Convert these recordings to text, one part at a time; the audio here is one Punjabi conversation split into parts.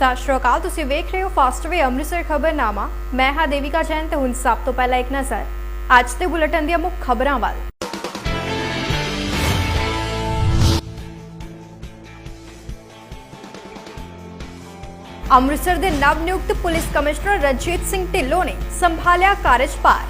ਸਤਿ ਸ਼੍ਰੀ ਅਕਾਲ ਤੁਸੀਂ ਵੇਖ ਰਹੇ ਹੋ ਫਾਸਟਵੇ ਅੰਮ੍ਰਿਤਸਰ ਖਬਰਨਾਮਾ। ਮੈਂ ਹਾਂ ਦੇਵਿਕਾ ਜੈਨ ਤੇ ਹੁਣ ਸਭ ਤੋਂ ਪਹਿਲਾਂ ਇੱਕ ਨਜ਼ਰ, ਅੱਜ ਦੇ ਬੁਲੇਟਿਨ ਦੀਆਂ ਮੁੱਖ ਖਬਰਾਂ ਵੱਲ। ਅੰਮ੍ਰਿਤਸਰ ਦੇ ਨਵ ਨਿਯੁਕਤ ਪੁਲਿਸ ਕਮਿਸ਼ਨਰ ਰਣਜੀਤ ਸਿੰਘ ਢਿੱਲੋਂ ਨੇ ਸੰਭਾਲਿਆ ਕਾਰਜਭਾਰ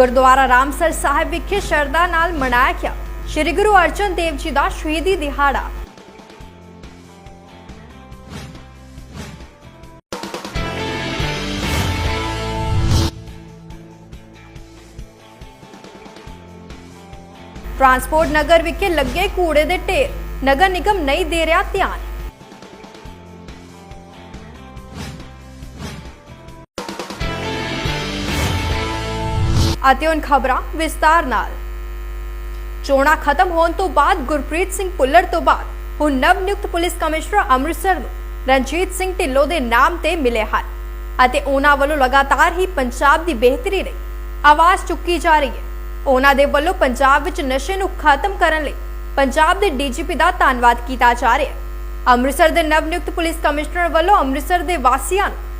ਗੁਰਦੁਆਰਾ ਰਾਮਸਰ ਸਾਹਿਬ ਵਿਖੇ ਸ਼ਰਧਾ ਨਾਲ ਮਨਾਇਆ ਗਿਆ। ਸ੍ਰੀ ਗੁਰੂ ਅਰਜਨ ਦੇਵ ਜੀ ਦਾ ਸ਼ਹੀਦੀ ਦਿਹਾੜਾ। ਟਰਾਂਸਪੋਰਟ ਨਗਰ ਵਿਖੇ ਲੱਗੇ ਕੂੜੇ ਦੇ ਢੇਰ। ਨਗਰ ਨਿਗਮ ਨਹੀਂ ਦੇ ਰਿਹਾ ਧਿਆਨ। ਅਤੇ ਹੁਣ ਖਬਰਾਂ ਵਿਸਤਾਰ ਨਾਲ। ਚੋਣਾਂ ਖਤਮ ਹੋਣ ਤੋਂ ਬਾਅਦ ਗੁਰਪ੍ਰੀਤ ਸਿੰਘ ਪੁੱਲਰ ਤੋਂ ਬਾਅਦ ਹੁਣ ਨਵ ਨਿਯੁਕਤ ਪੁਲਿਸ ਕਮਿਸ਼ਨਰ ਅੰਮ੍ਰਿਤਸਰ ਨੂੰ ਰਣਜੀਤ ਸਿੰਘ ਢਿੱਲੋਂ ਦੇ ਨਾਮ ਤੇ ਮਿਲੇ ਹਨ ਅਤੇ ਉਹਨਾਂ ਵੱਲੋਂ ਲਗਾਤਾਰ ਹੀ ਪੰਜਾਬ ਦੀ ਬਿਹਤਰੀ ਲਈ ਆਵਾਜ਼ ਚੁੱਕੀ ਜਾ ਰਹੀ ਹੈ। ਉਹਨਾਂ ਦੇ ਵੱਲੋਂ ਪੰਜਾਬ ਵਿੱਚ ਨਸ਼ੇ ਨੂੰ ਖਤਮ ਕਰਨ ਲਈ ਪੰਜਾਬ ਦੇ ਡੀਜੀਪੀ ਦਾ ਧੰਨਵਾਦ ਕੀਤਾ ਜਾ ਰਿਹਾ ਹੈ। ਅੰਮ੍ਰਿਤਸਰ ਦੇ ਨਵ ਨਿਯੁਕਤ ਪੁਲਿਸ ਕਮਿਸ਼ਨਰ ਵੱਲੋਂ ਅੰਮ੍ਰਿਤਸਰ ਦੇ ਵਾਸੀਆਂ ਨੂੰ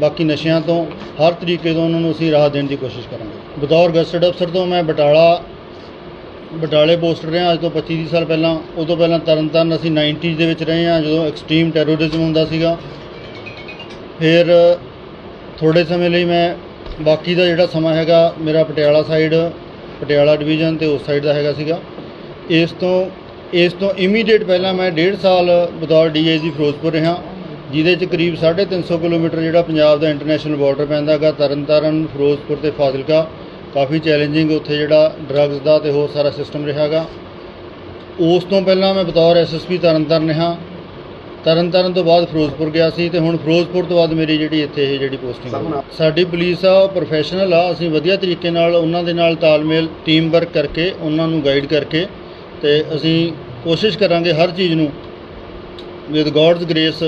ਬਾਕੀ ਨਸ਼ਿਆਂ ਤੋਂ ਹਰ ਤਰੀਕੇ ਤੋਂ ਉਹਨਾਂ ਨੂੰ ਅਸੀਂ ਰਾਹਤ ਦੇਣ ਦੀ ਕੋਸ਼ਿਸ਼ ਕਰਾਂਗੇ। ਬਤੌਰ ਗਸਟਡ ਅਫਸਰ ਤੋਂ ਮੈਂ ਬਟਾਲਾ, ਬਟਾਲੇ ਪੋਸਟ ਰਿਹਾ, ਅੱਜ ਤੋਂ 25 30 ਸਾਲ ਪਹਿਲਾਂ। ਉਹ ਤੋਂ ਪਹਿਲਾਂ ਤਰਨਤਾਰਨ ਅਸੀਂ 90s ਦੇ ਵਿੱਚ ਰਹੇ ਹਾਂ, ਜਦੋਂ ਐਕਸਟ੍ਰੀਮ ਟੈਰੋਰਿਜ਼ਮ ਹੁੰਦਾ ਸੀਗਾ। ਫਿਰ ਥੋੜੇ ਸਮੇਂ ਲਈ ਮੈਂ ਬਾਕੀ ਦਾ ਜਿਹੜਾ ਸਮਾਂ ਹੈਗਾ, ਮੇਰਾ ਪਟਿਆਲਾ ਸਾਈਡ ਪਟਿਆਲਾ ਡਿਵੀਜ਼ਨ ਤੇ ਉਸ ਸਾਈਡ ਦਾ ਹੈਗਾ ਸੀਗਾ। ਇਸ ਤੋਂ ਇਸ ਤੋਂ ਇਮੀਡੀਏਟ ਪਹਿਲਾਂ ਮੈਂ 1.5 ਸਾਲ ਬਤੌਰ ਡੀਆਈਜੀ ਫਿਰੋਜ਼ਪੁਰ ਰਿਹਾ। ਜਿਹਦੇ ਚ ਕਰੀਬ 350 ਕਿਲੋਮੀਟਰ ਜਿਹੜਾ ਪੰਜਾਬ ਦਾ ਇੰਟਰਨੈਸ਼ਨਲ ਬਾਰਡਰ ਪੈਂਦਾ ਹੈਗਾ ਤਰਨਤਾਰਨ ਫਿਰੋਜ਼ਪੁਰ ਤੇ ਫਾਜ਼ਿਲਕਾ। ਕਾਫੀ ਚੈਲੰਜਿੰਗ ਉੱਥੇ ਜਿਹੜਾ ਡਰੱਗਸ ਦਾ ਤੇ ਹੋਰ ਸਾਰਾ ਸਿਸਟਮ ਰਿਹਾਗਾ ਉਸ ਤੋਂ ਪਹਿਲਾਂ ਮੈਂ ਬਤੌਰ ਐਸਐਸਪੀ ਤਰਨਤਾਰਨ ਰਿਹਾ। ਤਰਨਤਾਰਨ ਤੋਂ ਬਾਅਦ ਫਿਰੋਜ਼ਪੁਰ ਗਿਆ ਸੀ ਤੇ ਹੁਣ ਫਿਰੋਜ਼ਪੁਰ ਤੋਂ ਬਾਅਦ ਮੇਰੀ ਜਿਹੜੀ ਇੱਥੇ ਇਹ ਜਿਹੜੀ ਪੋਸਟਿੰਗ ਹੈ ਸਾਡੀ ਪੁਲਿਸ ਆ ਪ੍ਰੋਫੈਸ਼ਨਲ ਆ। ਅਸੀਂ ਵਧੀਆ ਤਰੀਕੇ ਨਾਲ ਉਹਨਾਂ ਦੇ ਨਾਲ ਤਾਲਮੇਲ ਟੀਮ ਵਰਕ ਕਰਕੇ ਉਹਨਾਂ ਨੂੰ ਗਾਈਡ ਕਰਕੇ ਤੇ ਅਸੀਂ ਕੋਸ਼ਿਸ਼ ਕਰਾਂਗੇ ਹਰ ਚੀਜ਼ ਨੂੰ ਵਿਦ ਗੋਡਸ ਗ੍ਰੇਸ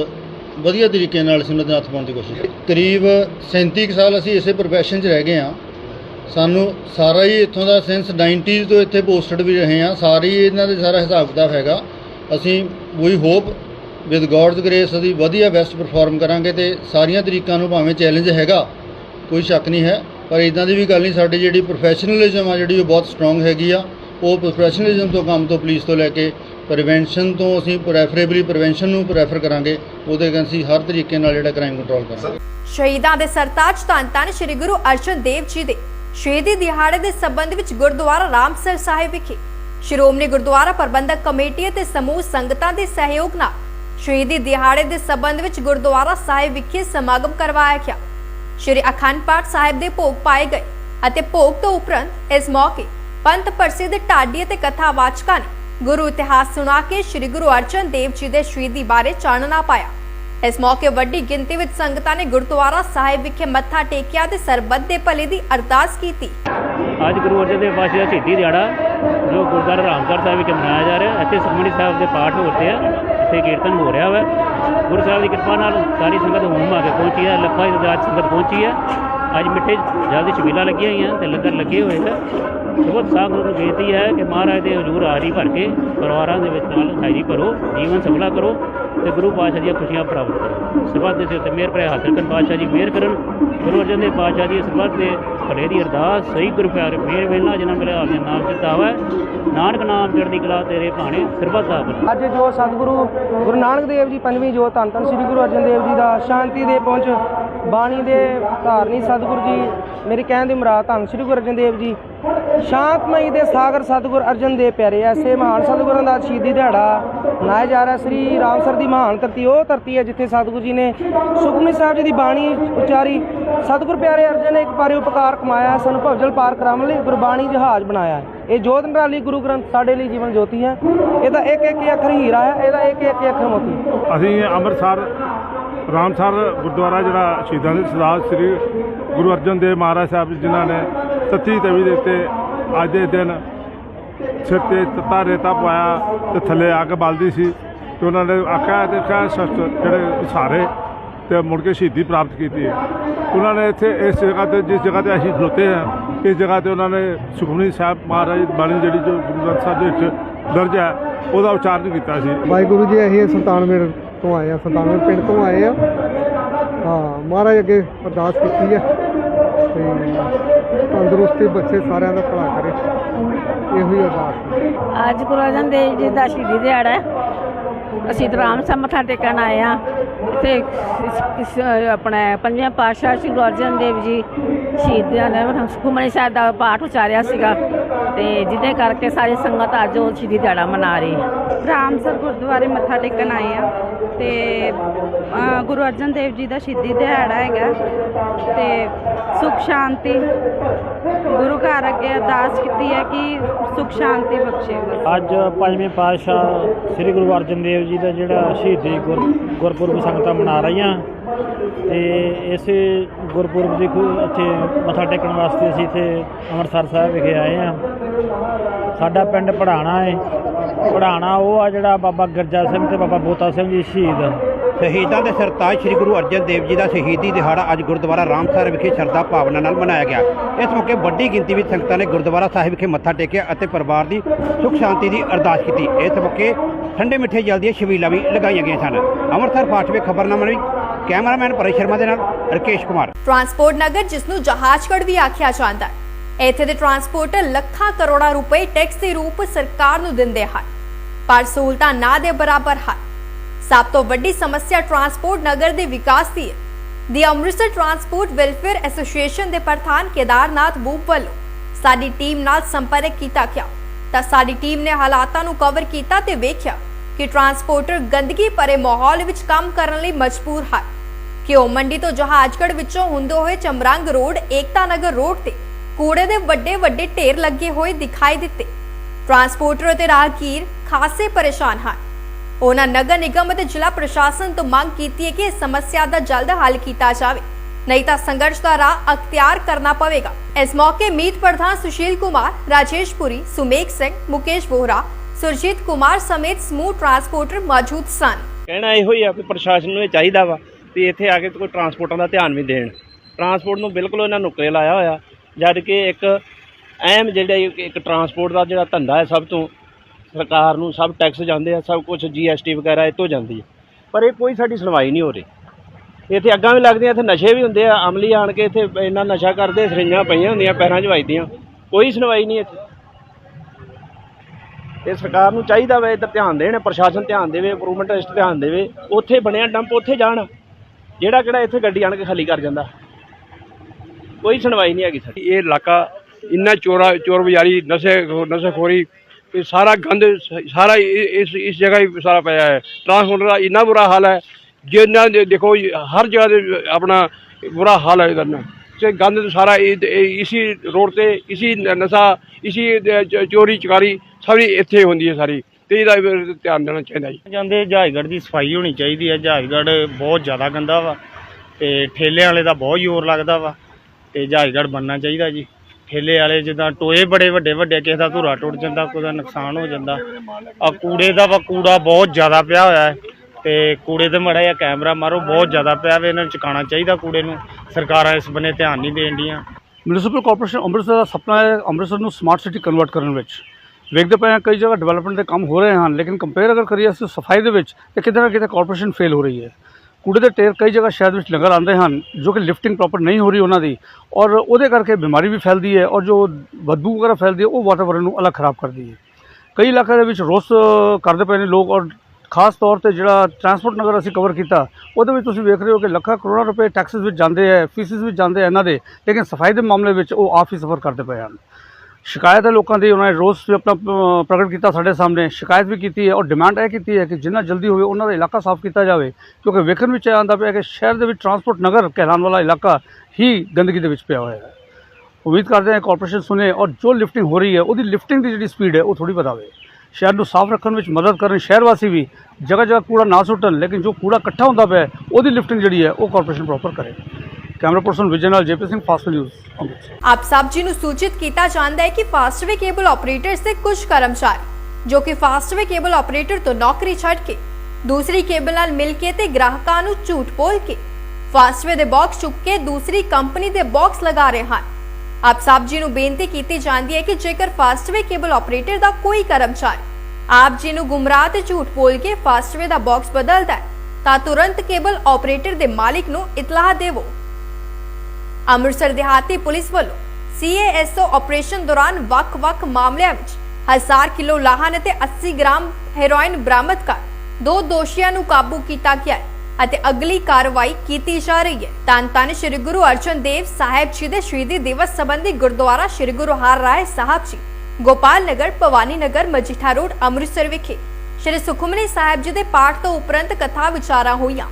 ਵਧੀਆ ਤਰੀਕੇ ਨਾਲ ਅਸੀਂ ਉਹਨਾਂ ਦੇ ਹੱਥ ਪਾਉਣ ਦੀ ਕੋਸ਼ਿਸ਼ ਕਰਾਂਗੇ ਕਰੀਬ 37 ਕੁ ਸਾਲ ਅਸੀਂ ਇਸੇ ਪ੍ਰੋਫੈਸ਼ਨ 'ਚ ਰਹਿ ਗਏ ਆ ਸਾਨੂੰ ਸਾਰਾ ਹੀ ਇੱਥੋਂ ਦਾ ਸਿੰਸ 90s ਤੋਂ ਇੱਥੇ ਪੋਸਟਡ ਵੀ ਰਹੇ ਆ ਸਾਰੀ ਇਹਨਾਂ ਦੇ ਸਾਰਾ ਹਿਸਾਬ ਕਿਤਾਬ ਹੈਗਾ। ਅਸੀਂ ਵੀ ਹੋਪ ਵਿਦ ਗੋਡਸ ਗ੍ਰੇਸ ਅਸੀਂ ਵਧੀਆ ਬੈਸਟ ਪਰਫਾਰਮ ਕਰਾਂਗੇ ਤੇ ਸਾਰੀਆਂ ਤਰੀਕਾਂ ਨੂੰ ਭਾਵੇਂ ਚੈਲੰਜ ਹੈਗਾ, ਕੋਈ ਸ਼ੱਕ ਨਹੀਂ ਹੈ। ਪਰ ਇਦਾਂ ਦੀ ਵੀ ਗੱਲ ਨਹੀਂ, ਸਾਡੀ ਜਿਹੜੀ ਪ੍ਰੋਫੈਸ਼ਨਲਿਜ਼ਮ ਆ ਜਿਹੜੀ ਉਹ ਬਹੁਤ ਸਟਰੋਂਗ ਹੈਗੀ ਆ। ਉਹ ਪ੍ਰੋਫੈਸ਼ਨਲਿਜ਼ਮ ਤੋਂ ਕੰਮ ਤੋਂ ਪੁਲਿਸ ਤੋਂ ਲੈ ਕੇ ਪ੍ਰੀਵੈਂਸ਼ਨ ਤੋਂ ਅਸੀਂ ਪ੍ਰੈਫਰੇਬਲੀ ਪ੍ਰੀਵੈਂਸ਼ਨ ਨੂੰ ਪ੍ਰੈਫਰ ਕਰਾਂਗੇ, ਉਹਦੇ ਅਗੇਂਸਟ ਅਸੀਂ ਹਰ ਤਰੀਕੇ ਨਾਲ ਜਿਹੜਾ ਕ੍ਰਾਈਮ ਕੰਟਰੋਲ ਕਰਾਂਗੇ। ਸ਼ਹੀਦਾਂ ਦੇ ਸਰਤਾਜ ਧੰਨ ਧੰਨ ਸ੍ਰੀ ਗੁਰੂ ਅਰਜਨ ਦੇਵ ਜੀ ਦੇ ਸ਼ਹੀਦੀ ਦਿਹਾੜੇ ਦੇ ਸੰਬੰਧ ਵਿੱਚ ਗੁਰਦੁਆਰਾ ਰਾਮਸਰ ਸਾਹਿਬ ਵਿਖੇ ਸ਼੍ਰੋਮਣੀ ਗੁਰਦੁਆਰਾ ਪ੍ਰਬੰਧਕ ਕਮੇਟੀ ਅਤੇ ਸਮੂਹ ਸੰਗਤਾਂ ਦੇ ਸਹਿਯੋਗ ਨਾਲ ਸ਼ਹੀਦੀ ਦਿਹਾੜੇ ਦੇ ਸੰਬੰਧ ਵਿੱਚ ਗੁਰਦੁਆਰਾ ਸਾਹਿਬ ਵਿਖੇ ਸਮਾਗਮ ਕਰਵਾਇਆ ਗਿਆ। ਸ਼੍ਰੀ ਅਖੰਡ ਪਾਠ ਸਾਹਿਬ ਦੇ ਭੋਗ ਪਾਏ ਗਏ ਅਤੇ ਭੋਗ ਤੋਂ ਉਪਰੰਤ ਇਸ ਮੌਕੇ ਪੰਥ ਪ੍ਰਸਿੱਧ ਢਾਡੀ ਅਤੇ ਕਥਾਵਾਚਕਾਂ ਨੇ ਗੁਰੂ ਇਤਿਹਾਸ ਸੁਣਾ ਕੇ ਸ਼੍ਰੀ ਗੁਰੂ ਅਰਜਨ ਦੇਵ ਜੀ ਦੇ ਸ਼ਹੀਦੀ ਬਾਰੇ ਚਾਨਣਾ ਪਾਇਆ। ਇਸ ਮੌਕੇ ਵੱਡੀ ਗਿਣਤੀ ਵਿੱਚ ਸੰਗਤਾਂ ਨੇ ਗੁਰਦੁਆਰਾ ਸਾਹਿਬ ਵਿਖੇ ਮੱਥਾ ਟੇਕਿਆ ਤੇ ਸਰਬੱਤ ਦੇ ਭਲੇ ਦੀ ਅਰਦਾਸ ਕੀਤੀ। ਅੱਜ ਗੁਰੂ ਅਰਜਨ ਦੇਵ ਪਾਤਸ਼ਾਹ ਦਾ ਸ਼ਹੀਦੀ ਦਿਹਾੜਾ, ਜੋ ਗੁਰਦੁਆਰਾ ਰਾਮਸਰ ਸਾਹਿਬ ਵਿਖੇ ਮਨਾਇਆ ਜਾ ਰਿਹਾ, ਇੱਥੇ ਸੁਖਮਨੀ ਸਾਹਿਬ ਦੇ ਪਾਠ ਹੋ ਰਹੇ ਆ, ਇੱਥੇ ਕੀਰਤਨ ਹੋ ਰਿਹਾ ਵਾ। ਗੁਰੂ ਸਾਹਿਬ ਦੀ ਕਿਰਪਾ ਨਾਲ ਸਾਰੀ ਸੰਗਤ ਹੁਮ ਆ ਕੇ ਪਹੁੰਚੀ ਹੈ, ਲੱਖਾਂ ਦੀ ਸੰਗਤ ਪਹੁੰਚੀ ਹੈ। ਅੱਜ ਮਿੱਠੇ ਜਲਦੀ ਛਬੀਲਾਂ ਲੱਗੀਆਂ ਹੋਈਆਂ ਤੇ ਲੰਗਰ ਲੱਗੇ ਹੋਏ ਹੈ ਬਹੁਤ ਸਾਧ ਨੂੰ ਬੇਨਤੀ ਹੈ ਕਿ ਮਹਾਰਾਜ ਦੇ ਹਜ਼ੂਰ ਹਾਜ਼ਰੀ ਭਰ ਕੇ ਪਰਿਵਾਰਾਂ ਦੇ ਵਿੱਚ ਨਾਲ ਹਾਜ਼ਰੀ ਭਰੋ, ਜੀਵਨ ਸਫਲਾ ਕਰੋ। ਤੇ ਗੁਰੂ ਪਾਤਸ਼ਾਹ ਦੀਆਂ ਖੁਸ਼ੀਆਂ ਪ੍ਰਾਪਤ ਕਰੋ ਸਰਬੱਤ ਦੇ ਸਿਰ ਤੇ ਮਿਹਰ ਭਰੇ ਹੱਥ ਕਰਨ, ਪਾਤਸ਼ਾਹ ਜੀ ਮਿਹਰ ਕਰਨ। ਗੁਰੂ ਅਰਜਨ ਦੇਵ ਪਾਤਸ਼ਾਹ ਦੀ ਸਰਬੱਤ ਦੇ ਭਲੇ ਦੀ ਅਰਦਾਸ, ਸਹੀ ਗੁਰੂ ਪਿਆਰੇ, ਮੇਰ ਵੇਲਾ ਜਿਨ੍ਹਾਂ ਮੇਰੇ ਆਪ ਨਾਮ ਚਿਤਾਵਾ ਹੈ। ਨਾਨਕ ਨਾਮ ਚੜ੍ਹਦੀ ਕਲਾ ਤੇਰੇ ਭਾਣੇ, ਸਰਬੱਤ ਦਾ ਅੱਜ ਜੋ ਸਤਿਗੁਰੂ ਗੁਰੂ ਨਾਨਕ ਦੇਵ ਜੀ ਪੰਜਵੀਂ ਜੋ ਧੰਨ ਧੰਨ ਸ੍ਰੀ ਗੁਰੂ ਅਰਜਨ ਦੇਵ ਜੀ ਦਾ ਸ਼ਾਂਤੀ ਦੇ ਪਹੁੰਚ ਬਾਣੀ ਦੇ ਧਾਰਨੀ ਸਤਿਗੁਰੂ ਜੀ ਮੇਰੀ ਕਹਿਣ ਦੀ ਮੁਰਾਦ ਧੰਨ ਸ੍ਰੀ ਗੁਰੂ ਅਰਜਨ ਦੇਵ ਜੀ। ਸ਼ਾਂਤਮਈ ਦੇ ਸਾਗਰ ਸਤਿਗੁਰ ਅਰਜਨ ਦੇਵ ਪਿਆਰੇ ਐਸੇ ਮਹਾਨ ਸਤਿਗੁਰਾਂ ਦਾ ਸ਼ਹੀਦੀ ਦਿਹਾੜਾ ਮਨਾਇਆ ਜਾ ਰਿਹਾ ਸ੍ਰੀ ਰਾਮਸਰ ਦੀ ਮਹਾਨ ਧਰਤੀ, ਉਹ ਧਰਤੀ ਹੈ ਜਿੱਥੇ ਸਤਿਗੁਰੂ ਜੀ ਨੇ ਸੁਖਮਨੀ ਸਾਹਿਬ ਜੀ ਦੀ ਬਾਣੀ ਉਚਾਰੀ ਸਤਿਗੁਰ ਪਿਆਰੇ ਅਰਜਨ ਨੇ ਇੱਕ ਪਾਰੇ ਉਪਕਾਰ ਕਮਾਇਆ ਸਾਨੂੰ ਭਵਜਲ ਪਾਰ ਕਰਾਉਣ ਲਈ ਗੁਰਬਾਣੀ ਜਹਾਜ਼ ਬਣਾਇਆ ਇਹ ਜੋਤ ਨਿਰਾਲੀ ਗੁਰੂ ਗ੍ਰੰਥ ਸਾਡੇ ਲਈ ਜੀਵਨ ਜੋਤੀ ਹੈ। ਇਹਦਾ ਇੱਕ ਇੱਕ ਅੱਖਰ ਹੀਰਾ ਹੈ ਇਹਦਾ ਇੱਕ ਇੱਕ ਅੱਖਰ ਮੋਤੀ ਅਸੀਂ ਅੰਮ੍ਰਿਤਸਰ, ਰਾਮਸਰ ਗੁਰਦੁਆਰਾ ਜਿਹੜਾ ਸ਼ਹੀਦਾਂ ਦੇ ਸਰਦਾਰ ਸ੍ਰੀ ਗੁਰੂ ਅਰਜਨ ਦੇਵ ਮਹਾਰਾਜ ਸਾਹਿਬ ਜਿਨ੍ਹਾਂ ਨੇ ਤੱਤੀ ਤਵੀ ਦੇ ਉੱਤੇ ਅੱਜ ਦੇ ਦਿਨ ਸਿਰ ਤੇ ਤੱਤਾ ਰੇਤਾ ਪਾਇਆ ਤੇ ਥੱਲੇ ਅੱਗ ਬਲਦੀ ਸੀ ਤੇ ਉਹਨਾਂ ਨੇ ਆਖਿਆ ਤੇ ਕਹਿ ਸ਼ਸਤਰ ਜਿਹੜੇ ਸਾਰੇ ਤੇ ਮੁੜ ਕੇ ਸ਼ਹੀਦੀ ਪ੍ਰਾਪਤ ਕੀਤੀ ਹੈ। ਉਹਨਾਂ ਨੇ ਇੱਥੇ ਇਸ ਜਗ੍ਹਾ ਤੇ, ਜਿਸ ਜਗ੍ਹਾ ਤੇ ਅਸੀਂ ਖਲੋਤੇ ਹਾਂ, ਇਸ ਜਗ੍ਹਾ ਤੇ ਉਹਨਾਂ ਨੇ ਸੁਖਮਨੀ ਸਾਹਿਬ ਮਹਾਰਾਜ ਬਾਣੀ ਜਿਹੜੀ ਜੋ ਗੁਰੂ ਗ੍ਰੰਥ ਸਾਹਿਬ ਦੇ ਵਿੱਚ ਦਰਜ ਹੈ, ਉਹਦਾ ਉਚਾਰਨ ਕੀਤਾ ਸੀ। ਵਾਹਿਗੁਰੂ ਜੀ, ਅਸੀਂ 97 ਤੋਂ ਆਏ ਆ 97 ਪਿੰਡ ਤੋਂ ਆਏ ਆ ਹਾਂ, ਮਹਾਰਾਜ ਅੱਗੇ ਅਰਦਾਸ ਕੀਤੀ ਹੈ। ਤੇ ਤੰਦਰੁਸਤੀ ਬੱਚੇ ਸਾਰਿਆਂ ਦਾ ਭਲਾ ਕਰੇ। ਇਹੋ ਹੀ ਅਰਦਾਸ ਅੱਜ ਗੁਰੂ ਅਰਜਨ ਦੇਵ ਜੀ ਦਾ ਸ਼ਹੀਦੀ ਦਿਹਾੜਾ ਹੈ। ਅਸੀਂ ਤਾਂ ਰਾਮ ਸਾਹਿਬ ਮੱਥਾ ਟੇਕਣ ਆਏ ਆ ਇੱਥੇ ਇਸ- ਇਸ ਆਪਣਾ ਪੰਜਵੇਂ ਪਾਤਸ਼ਾਹ ਸ੍ਰੀ ਗੁਰੂ ਅਰਜਨ ਦੇਵ ਜੀ ਸ਼ਹੀਦਾਂ ਨੇ ਸੁਖਮਨੀ ਸਾਹਿਬ ਦਾ ਪਾਠ ਉਚਾਰਿਆ ਸੀਗਾ ਤੇ ਜਿਹਦੇ ਕਰਕੇ ਸਾਰੀ ਸੰਗਤ ਅੱਜ ਉਹ ਸ਼ਹੀਦੀ ਦਿਹਾੜਾ ਮਨਾ ਰਹੀ ਹੈ। ਰਾਮਸਰ ਗੁਰਦੁਆਰੇ ਮੱਥਾ ਟੇਕਣ ਆਏ ਆ ਤੇ ਅ, ਗੁਰੂ ਅਰਜਨ ਦੇਵ ਜੀ ਦਾ ਸ਼ਹੀਦੀ ਦਿਹਾੜਾ ਹੈਗਾ ਤੇ ਸੁਖ ਸ਼ਾਂਤੀ ਗੁਰੂ ਘਰ ਅੱਗੇ ਅਰਦਾਸ ਕੀਤੀ ਹੈ ਕਿ ਸੁਖ ਸ਼ਾਂਤੀ ਬਖਸ਼ੇ ਅੱਜ ਪੰਜਵੇਂ ਪਾਤਸ਼ਾਹ ਸ੍ਰੀ ਗੁਰੂ ਅਰਜਨ ਦੇਵ ਜੀ ਦਾ ਜਿਹੜਾ ਸ਼ਹੀਦੀ ਗੁਰ ਗੁਰਪੁਰਬ ਸੰਗਤਾਂ ਮਨਾ ਰਹੀਆਂ ਤੇ ਇਸੇ ਗੁਰਪੁਰਬ ਦੀ ਖੁ- ਇੱਥੇ ਮੱਥਾ ਟੇਕਣ ਵਾਸਤੇ ਅਸੀਂ ਇੱਥੇ ਅੰਮ੍ਰਿਤਸਰ ਸਾਹਿਬ ਵਿਖੇ ਆਏ ਹਾਂ। ਸਾਡਾ ਪਿੰਡ ਪੜਾਣਾ ਹੈ ਪੜਾਣਾ ਉਹ ਆ ਜਿਹੜਾ ਬਾਬਾ ਗਰਜਾ ਸਿੰਘ ਤੇ ਬਾਬਾ ਬੋਤਾ ਸਿੰਘ ਜੀ ਸ਼ਹੀਦ। ਸ਼ਹੀਦਾਂ ਦੇ ਸਰਤਾਜ ਸ੍ਰੀ ਗੁਰੂ ਅਰਜਨ ਦੇਵ ਜੀ ਦਾ ਸ਼ਹੀਦੀ ਦਿਹਾੜਾ ਅੱਜ ਗੁਰਦੁਆਰਾ ਰਾਮਸਰ ਵਿਖੇ ਸ਼ਰਧਾ ਭਾਵਨਾ ਨਾਲ ਮਨਾਇਆ ਗਿਆ। ਇਸ ਮੌਕੇ ਵੱਡੀ ਗਿਣਤੀ ਵਿੱਚ ਸੰਗਤਾਂ ਨੇ ਗੁਰਦੁਆਰਾ ਸਾਹਿਬ ਵਿਖੇ ਮੱਥਾ ਟੇਕਿਆ ਅਤੇ ਪਰਿਵਾਰ ਦੀ ਸੁਖ ਸ਼ਾਂਤੀ ਦੀ ਅਰਦਾਸ ਕੀਤੀ। ਇਸ ਮੌਕੇ ਠੰਡੇ ਮਿੱਠੇ ਜਲ ਦੀਆਂ ਛਬੀਲਾਂ ਵੀ ਲਗਾਈਆਂ ਗਈਆਂ ਸਨ। ਅੰਮ੍ਰਿਤਸਰ ਫਾਸਟ ਖਬਰਨਾਮਾ ਲਈ ਕੈਮਰਾਮੈਨ ਪਰੇ ਸ਼ਰਮਾ ਦੇ ਨਾਲ ਰਕੇਸ਼ ਕੁਮਾਰ। ਟਰਾਂਸਪੋਰਟ ਨਗਰ, ਜਿਸ ਨੂੰ ਜਹਾਜ਼ਗੜ੍ਹ ਵੀ ਆਖਿਆ ਜਾਂਦਾ ਹੈ। ਇੱਥੇ ਦੇ ਟਰਾਂਸਪੋਰਟਰ ਲੱਖਾਂ ਕਰੋੜਾਂ ਰੁਪਏ ਟੈਕਸ ਦੇ ਰੂਪ ਸਰਕਾਰ ਨੂੰ ਦਿੰਦੇ ਹਨ। ਪਰ ਸਹੂਲਤਾਂ ਨਾ ਦੇ ਬਰਾਬਰ ਹਨ। ਸਭ ਤੋਂ ਵੱਡੀ ਸਮੱਸਿਆ ਟਰਾਂਸਪੋਰਟ ਨਗਰ ਦੇ ਵਿਕਾਸ ਦੀ ਹੈ। ਦੀ ਅੰਮ੍ਰਿਤਸਰ ਟਰਾਂਸਪੋਰਟ ਵੈਲਫੇਅਰ ਐਸੋਸੀਏਸ਼ਨ ਦੇ ਪ੍ਰਧਾਨ ਕੇਦਾਰਨਾਥ ਬੂਪ ਵੱਲੋਂ ਸਾਡੀ ਟੀਮ ਨਾਲ ਸੰਪਰਕ ਕੀਤਾ ਗਿਆ। ਤਾਂ ਸਾਡੀ ਟੀਮ ਨੇ ਹਾਲਾਤਾਂ ਨੂੰ ਕਵਰ ਕੀਤਾ ਤੇ ਵੇਖਿਆ ਕਿ ਟਰਾਂਸਪੋਰਟਰ ਗੰਦਗੀ ਭਰੇ ਮਾਹੌਲ ਵਿੱਚ ਕੰਮ ਕਰਨ ਲਈ ਮਜਬੂਰ ਹਨ। ਘਿਓ ਮੰਡੀ ਤੋਂ ਜਹਾਜ਼ਗੜ੍ਹ ਵਿੱਚੋਂ ਹੁੰਦੇ ਹੋਏ ਚਮਰੰਗ ਰੋਡ, ਏਕਤਾ ਨਗਰ ਰੋਡ ਤੇ ਕੂੜੇ ਦੇ ਵੱਡੇ ਵੱਡੇ ਢੇਰ ਲੱਗੇ ਹੋਏ ਦਿਖਾਈ ਦਿੱਤੇ। ਟਰਾਂਸਪੋਰਟਰ ਅਤੇ ਰਾਹਗੀਰ ਖਾਸੇ ਪਰੇਸ਼ਾਨ ਹਨ। ਉਹਨਾਂ ਨਗਰ ਨਿਗਮ ਅਤੇ ਜ਼ਿਲ੍ਹਾ ਪ੍ਰਸ਼ਾਸਨ ਤੋਂ ਮੰਗ ਕੀਤੀ ਹੈ ਕਿ ਇਸ ਸਮੱਸਿਆ ਦਾ ਜਲਦ ਹੱਲ ਕੀਤਾ ਜਾਵੇ। ਨਹੀਂ ਤਾਂ ਸੰਘਰਸ਼ ਦਾ ਰਾਹ ਅਖਤਿਆਰ ਕਰਨਾ ਪਵੇਗਾ। ਇਸ ਮੌਕੇ ਮੀਤ ਪ੍ਰਧਾਨ ਸੁਸ਼ੀਲ ਕੁਮਾਰ, ਰਾਜੇਸ਼ ਪੁਰੀ ਸੁਮੇਕ ਸਿੰਘ, ਮੁਕੇਸ਼ ਵੋਹਰਾ ਸੁਰਜੀਤ ਕੁਮਾਰ ਸਮੇਤ ਸਮੂਹ ਟਰਾਂਸਪੋਰਟਰ ਮੌਜੂਦ ਸਨ। ਕਹਿਣਾ ਇਹੋ ਹੀ ਆ ਕਿ ਪ੍ਰਸ਼ਾਸਨ ਨੂੰ ਇਹ ਚਾਹੀਦਾ ਵਾ ਵੀ ਇੱਥੇ ਆ ਕੇ ਕੋਈ ਟਰਾਂਸਪੋਰਟਾਂ ਦਾ ਧਿਆਨ ਵੀ ਦੇਣ। ਟਰਾਂਸਪੋਰਟ ਨੂੰ ਬਿਲਕੁਲ ਇਹਨਾਂ ਨੁਕਰੇ ਲਾਇਆ ਹੋਇਆ। ਜਦ ਕਿ ਇੱਕ ਅਹਿਮ ਜਿਹੜਾ ਇੱਕ ਟਰਾਂਸਪੋਰਟ ਦਾ ਜਿਹੜਾ ਧੰਦਾ ਹੈ ਸਭ ਤੋਂ ਸਰਕਾਰ ਨੂੰ ਸਭ ਟੈਕਸ ਜਾਂਦੇ ਆ, ਸਭ ਕੁਝ ਜੀਐਸਟੀ ਵਗੈਰਾ ਇਹ ਤੋਂ ਜਾਂਦੀ ਹੈ ਪਰ ਇਹ ਕੋਈ ਸਾਡੀ ਸੁਣਵਾਈ ਨਹੀਂ ਹੋ ਰਹੀ। ਇੱਥੇ ਅੱਗਾਂ ਵੀ ਲੱਗਦੀਆਂ, ਇੱਥੇ ਨਸ਼ੇ ਵੀ ਹੁੰਦੇ ਆ, ਅਮਲੀ ਆਣ ਕੇ ਇੱਥੇ ਇੰਨਾ ਨਸ਼ਾ ਕਰਦੇ ਸਰਿੰਜਾਂ ਪਈਆਂ ਹੁੰਦੀਆਂ, ਪੈਰਾਂ 'ਚ ਵੱਜਦੀਆਂ। ਕੋਈ ਸੁਣਵਾਈ ਨਹੀਂ ਇੱਥੇ। ਇਹ ਸਰਕਾਰ ਨੂੰ ਚਾਹੀਦਾ ਵਾ ਇੱਧਰ ਧਿਆਨ ਦੇਣ, ਪ੍ਰਸ਼ਾਸਨ ਧਿਆਨ ਦੇਵੇ ਇੰਪਰੂਵਮੈਂਟ ਇਸ ਧਿਆਨ ਦੇਵੇ, ਉੱਥੇ ਬਣਿਆ ਡੰਪ ਉੱਥੇ ਜਾਣ। ਜਿਹੜਾ ਕਿਹੜਾ ਇੱਥੇ ਗੱਡੀ ਆਣ ਕੇ ਖਾਲੀ ਕਰ ਜਾਂਦਾ। ਕੋਈ ਸੁਣਵਾਈ ਨਹੀਂ ਹੈਗੀ ਸਾਡੀ। ਇਹ ਇਲਾਕਾ ਇੰਨਾ ਚੋਰਾ, ਚੋਰ ਬਜ਼ਾਰੀ, ਨਸ਼ੇ, ਨਸ਼ੇਖੋਰੀ ਇਹ ਸਾਰਾ ਗੰਦ ਸ- ਸਾਰਾ ਇਸ ਇਸ ਜਗ੍ਹਾ ਹੀ ਸਾਰਾ ਪਿਆ ਹੈ। ਟਰਾਂਸਪੋਰਟ ਦਾ ਇੰਨਾ ਬੁਰਾ ਹਾਲ ਹੈ ਜਿੰਨਾ ਦੇ ਦੇਖੋ ਜੀ, ਹਰ ਜਗ੍ਹਾ ਦੇ ਆਪਣਾ ਬੁਰਾ ਹਾਲ ਹੈ ਇਧਰ ਤੇ ਗੰਦ ਸਾਰਾ ਇਹ- ਇਸੀ ਰੋਡ ਤੇ ਇਸੀ ਨਸ਼ਾ ਇਸੀ ਚੋਰੀ ਚਕਾਰੀ ਸਾਰੀ ਇੱਥੇ ਹੁੰਦੀ ਹੈ ਸਾਰੀ। ਤੇ ਇਹਦਾ ਧਿਆਨ ਦੇਣਾ ਚਾਹੀਦਾ ਜੀ। ਜਾਂਦੇ ਜਹਾਜ਼ਗੜ੍ਹ ਦੀ ਸਫ਼ਾਈ ਹੋਣੀ ਚਾਹੀਦੀ ਹੈ। ਜਹਾਜ਼ਗੜ੍ਹ ਬਹੁਤ ਜ਼ਿਆਦਾ ਗੰਦਾ ਵਾ ਤੇ ਠੇਲੇ ਵਾਲੇ ਦਾ ਬਹੁਤ ਜ਼ੋਰ ਲੱਗਦਾ ਵਾ। ਤੇ ਜਹਾਜ਼ਗੜ੍ਹ ਬਣਨਾ ਚਾਹੀਦਾ ਜੀ। ਠੇਲੇ ਵਾਲੇ ਜਿੱਦਾਂ ਟੋਏ ਬੜੇ ਵੱਡੇ ਵੱਡੇ, ਕਿਸੇ ਦਾ ਧੂਰਾ ਟੁੱਟ ਜਾਂਦਾ, ਕੋਈ ਦਾ ਨੁਕਸਾਨ ਹੋ ਜਾਂਦਾ। ਆ ਕੂੜੇ ਦਾ ਵਾ, ਕੂੜਾ ਬਹੁਤ ਜ਼ਿਆਦਾ ਪਿਆ ਹੋਇਆ ਹੈ ਤੇ ਕੂੜੇ ਤੇ ਮੜਾ ਜਿਹਾ ਕੈਮਰਾ ਮਾਰੋ, ਬਹੁਤ ਜ਼ਿਆਦਾ ਪਿਆ ਵੇ, ਇਹਨਾਂ ਨੂੰ ਚੁਕਾਉਣਾ ਚਾਹੀਦਾ ਕੂੜੇ ਨੂੰ। ਸਰਕਾਰਾਂ ਇਸ ਬੰਨੇ ਧਿਆਨ ਨਹੀਂ ਦੇਣ ਡੀਆਂ। ਮਿਊਨਿਸਪਲ ਕਾਰਪੋਰੇਸ਼ਨ ਅੰਮ੍ਰਿਤਸਰ ਦਾ ਸੁਪਨਾ ਹੈ, ਅੰਮ੍ਰਿਤਸਰ ਨੂੰ ਸਮਾਰਟ ਸਿਟੀ ਕਨਵਰਟ ਕਰਨ ਵਿੱਚ। ਵੇਖਦੇ ਪਏ ਹਾਂ, ਕਈ ਜਗ੍ਹਾ ਡਿਵੈਲਪਮੈਂਟ ਦੇ ਕੰਮ ਹੋ ਰਹੇ ਹਨ, ਲੇਕਿਨ ਕੰਪੇਅਰ ਅਗਰ ਕਰੀਏ ਅਸੀਂ ਸਫ਼ਾਈ ਦੇ ਵਿੱਚ, ਤੇ ਕਿਤੇ ਨਾ ਕਿਤੇ ਕਾਰਪੋਰੇਸ਼ਨ ਫੇਲ ਹੋ ਰਹੀ ਹੈ। ਕੂੜੇ ਦੇ ਢੇਰ ਕਈ ਜਗ੍ਹਾ ਸ਼ਹਿਰ ਵਿੱਚ ਨਜ਼ਰ ਆਉਂਦੇ ਹਨ, ਜੋ ਕਿ ਲਿਫਟਿੰਗ ਪ੍ਰੋਪਰ ਨਹੀਂ ਹੋ ਰਹੀ ਉਹਨਾਂ ਦੀ। ਔਰ ਉਹਦੇ ਕਰਕੇ ਬਿਮਾਰੀ ਵੀ ਫੈਲਦੀ ਹੈ ਔਰ ਜੋ ਬਦਬੂ ਵਗੈਰਾ ਫੈਲਦੀ ਹੈ, ਉਹ ਵਾਤਾਵਰਣ ਨੂੰ ਅਲੱਗ ਖਰਾਬ ਕਰਦੀ ਹੈ। ਕਈ ਇਲਾਕਿਆਂ ਦੇ ਵਿੱਚ ਰੋਸ ਕਰਦੇ ਪਏ ਨੇ ਲੋਕ ਔਰ ਖਾਸ ਤੌਰ ਤੇ ਜਿਹੜਾ ਟਰਾਂਸਪੋਰਟ ਨਗਰ ਅਸੀਂ ਕਵਰ ਕੀਤਾ, ਉਹਦੇ ਵਿੱਚ ਤੁਸੀਂ ਵੇਖ ਰਹੇ ਹੋ ਕਿ ਲੱਖਾਂ ਕਰੋੜਾਂ ਰੁਪਏ ਟੈਕਸਿਸ ਵਿੱਚ ਜਾਂਦੇ ਹੈ ਫੀਸਿਸ ਵਿੱਚ ਜਾਂਦੇ ਹੈ ਇਹਨਾਂ ਦੇ, ਲੇਕਿਨ ਸਫ਼ਾਈ ਦੇ ਮਾਮਲੇ ਵਿੱਚ ਉਹ ਆਪ ਹੀ ਸਫਰ ਕਰਦੇ ਪਏ ਹਨ। ਸ਼ਿਕਾਇਤ ਹੈ ਲੋਕਾਂ ਦੀ, ਉਹਨਾਂ ਨੇ ਰੋਸ ਵੀ ਆਪਣਾ ਪ੍ਰਗਟ ਕੀਤਾ ਸਾਡੇ ਸਾਹਮਣੇ। ਸ਼ਿਕਾਇਤ ਵੀ ਕੀਤੀ ਹੈ ਔਰ ਡਿਮਾਂਡ ਇਹ ਕੀਤੀ ਹੈ ਕਿ ਜਿੰਨਾ ਜਲਦੀ ਹੋਵੇ, ਉਹਨਾਂ ਦਾ ਇਲਾਕਾ ਸਾਫ਼ ਕੀਤਾ ਜਾਵੇ। ਕਿਉਂਕਿ ਵੇਖਣ ਵਿੱਚ ਇਹ ਆਉਂਦਾ ਪਿਆ ਕਿ ਸ਼ਹਿਰ ਦੇ ਵਿੱਚ ਟਰਾਂਸਪੋਰਟ ਨਗਰ ਕਹਿਲਾਉਣ ਵਾਲਾ ਇਲਾਕਾ ਹੀ ਗੰਦਗੀ ਦੇ ਵਿੱਚ ਪਿਆ ਹੋਇਆ ਹੈ। ਉਮੀਦ ਕਰਦੇ ਹਾਂ ਕਾਰਪੋਰੇਸ਼ਨ ਸੁਣੇ ਔਰ ਜੋ ਲਿਫਟਿੰਗ ਹੋ ਰਹੀ ਹੈ, ਉਹਦੀ ਲਿਫਟਿੰਗ ਦੀ ਜਿਹੜੀ ਸਪੀਡ ਹੈ, ਉਹ ਥੋੜੀ ਵਧਾਵੇ। ਸ਼ਹਿਰ ਨੂੰ ਸਾਫ਼ ਰੱਖਣ ਵਿੱਚ ਮਦਦ ਕਰਨ ਸ਼ਹਿਰ ਵਾਸੀ ਵੀ ਜਗ੍ਹਾ ਜਗ੍ਹਾ ਕੂੜਾ ਨਾ ਸੁੱਟਣ, ਲੇਕਿਨ ਜੋ ਕੂੜਾ ਇਕੱਠਾ ਹੁੰਦਾ ਪਿਆ ਉਹਦੀ ਲਿਫਟਿੰਗ ਜਿਹੜੀ ਹੈ, ਉਹ ਕਾਰਪੋਰੇਸ਼ਨ ਪ੍ਰੋਪਰ ਕਰੇ। ਕੈਮਰਾ ਪਰਸਨ ਵਿਜੇ ਨਾਲ JP Singh fast news Amritsar. ਆਪ ਸਭ ਜੀ ਨੂੰ ਸੂਚਿਤ ਕੀਤਾ ਜਾਂਦਾ ਹੈ ਕਿ ਫਾਸਟਵੇ ਕੇਬਲ ਆਪਰੇਟਰ ਦੇ ਕੁਝ ਕਰਮਚਾਰੀ, ਜੋ ਕਿ ਫਾਸਟਵੇ ਕੇਬਲ ਆਪਰੇਟਰ ਤੋਂ ਨੌਕਰੀ ਛੱਡ ਕੇ, ਦੂਸਰੀ ਕੇਬਲ ਨਾਲ ਮਿਲ ਕੇ ਤੇ ਗ੍ਰਾਹਕਾਂ ਨੂੰ ਝੂਠ ਬੋਲ ਕੇ, ਫਾਸਟਵੇ ਦੇ ਬਾਕਸ ਚੁੱਕ ਕੇ ਦੂਸਰੀ ਕੰਪਨੀ ਦੇ ਬਾਕਸ ਲਗਾ ਰਹੇ ਹਨ। ਆਪ ਸਭ ਜੀ ਨੂੰ ਬੇਨਤੀ ਕੀਤੀ ਜਾਂਦੀ ਹੈ ਕਿ ਜੇਕਰ ਫਾਸਟਵੇ ਕੇਬਲ ਆਪਰੇਟਰ ਦਾ ਕੋਈ ਕਰਮਚਾਰੀ, ਆਪ ਜੀ ਨੂੰ ਗੁੰਮਰਾਹ ਤੇ ਝੂਠ ਬੋਲ ਕੇ ਫਾਸਟਵੇ ਦਾ ਬਾਕਸ ਬਦਲਦਾ ਹੈ, ਤਾਂ ਤੁਰੰਤ ਕੇਬਲ ਆਪਰੇਟਰ ਦੇ ਮਾਲਿਕ ਨੂੰ ਇਤਲਾਹ ਦੇਵੋ। ਅੰਮ੍ਰਿਤਸਰ ਦਿਹਾਤੀ ਪੁਲਿਸ ਵੱਲੋਂ ਸੀਏਐਸਓ ਆਪਰੇਸ਼ਨ ਦੌਰਾਨ ਵੱਖ-ਵੱਖ ਮਾਮਲਿਆਂ ਵਿੱਚ 1000 ਕਿਲੋ ਲਾਹਨ ਅਤੇ 80 ਗ੍ਰਾਮ ਹੈਰੋਇਨ ਬਰਾਮਦ ਕਰ ਦੋ ਦੋਸ਼ੀਆਂ ਨੂੰ ਕਾਬੂ ਕੀਤਾ ਗਿਆ ਹੈ ਅਤੇ ਅਗਲੀ ਕਾਰਵਾਈ ਕੀਤੀ ਜਾ ਰਹੀ ਹੈ। ਧੰਨ ਧੰਨ ਸ੍ਰੀ ਗੁਰੂ ਅਰਜਨ ਦੇਵ ਸਾਹਿਬ ਜੀ ਦੇ ਸ਼ਹੀਦੀ ਦਿਵਸ ਸੰਬੰਧੀ ਗੁਰਦੁਆਰਾ ਸ੍ਰੀ ਗੁਰੂ ਹਰ ਰਾਏ ਸਾਹਿਬ ਜੀ, ਗੋਪਾਲ ਨਗਰ, ਭਵਾਨੀ ਨਗਰ, ਮਜੀਠਾ ਰੋਡ, ਅੰਮ੍ਰਿਤਸਰ ਵਿਖੇ। ਸ੍ਰੀ ਸੁਖਮਨੀ ਸਾਹਿਬ ਜੀ ਦੇ ਪਾਠ ਤੋਂ ਉਪਰੰਤ ਕਥਾ ਵਿਚਾਰਾਂ ਹੋਈਆਂ।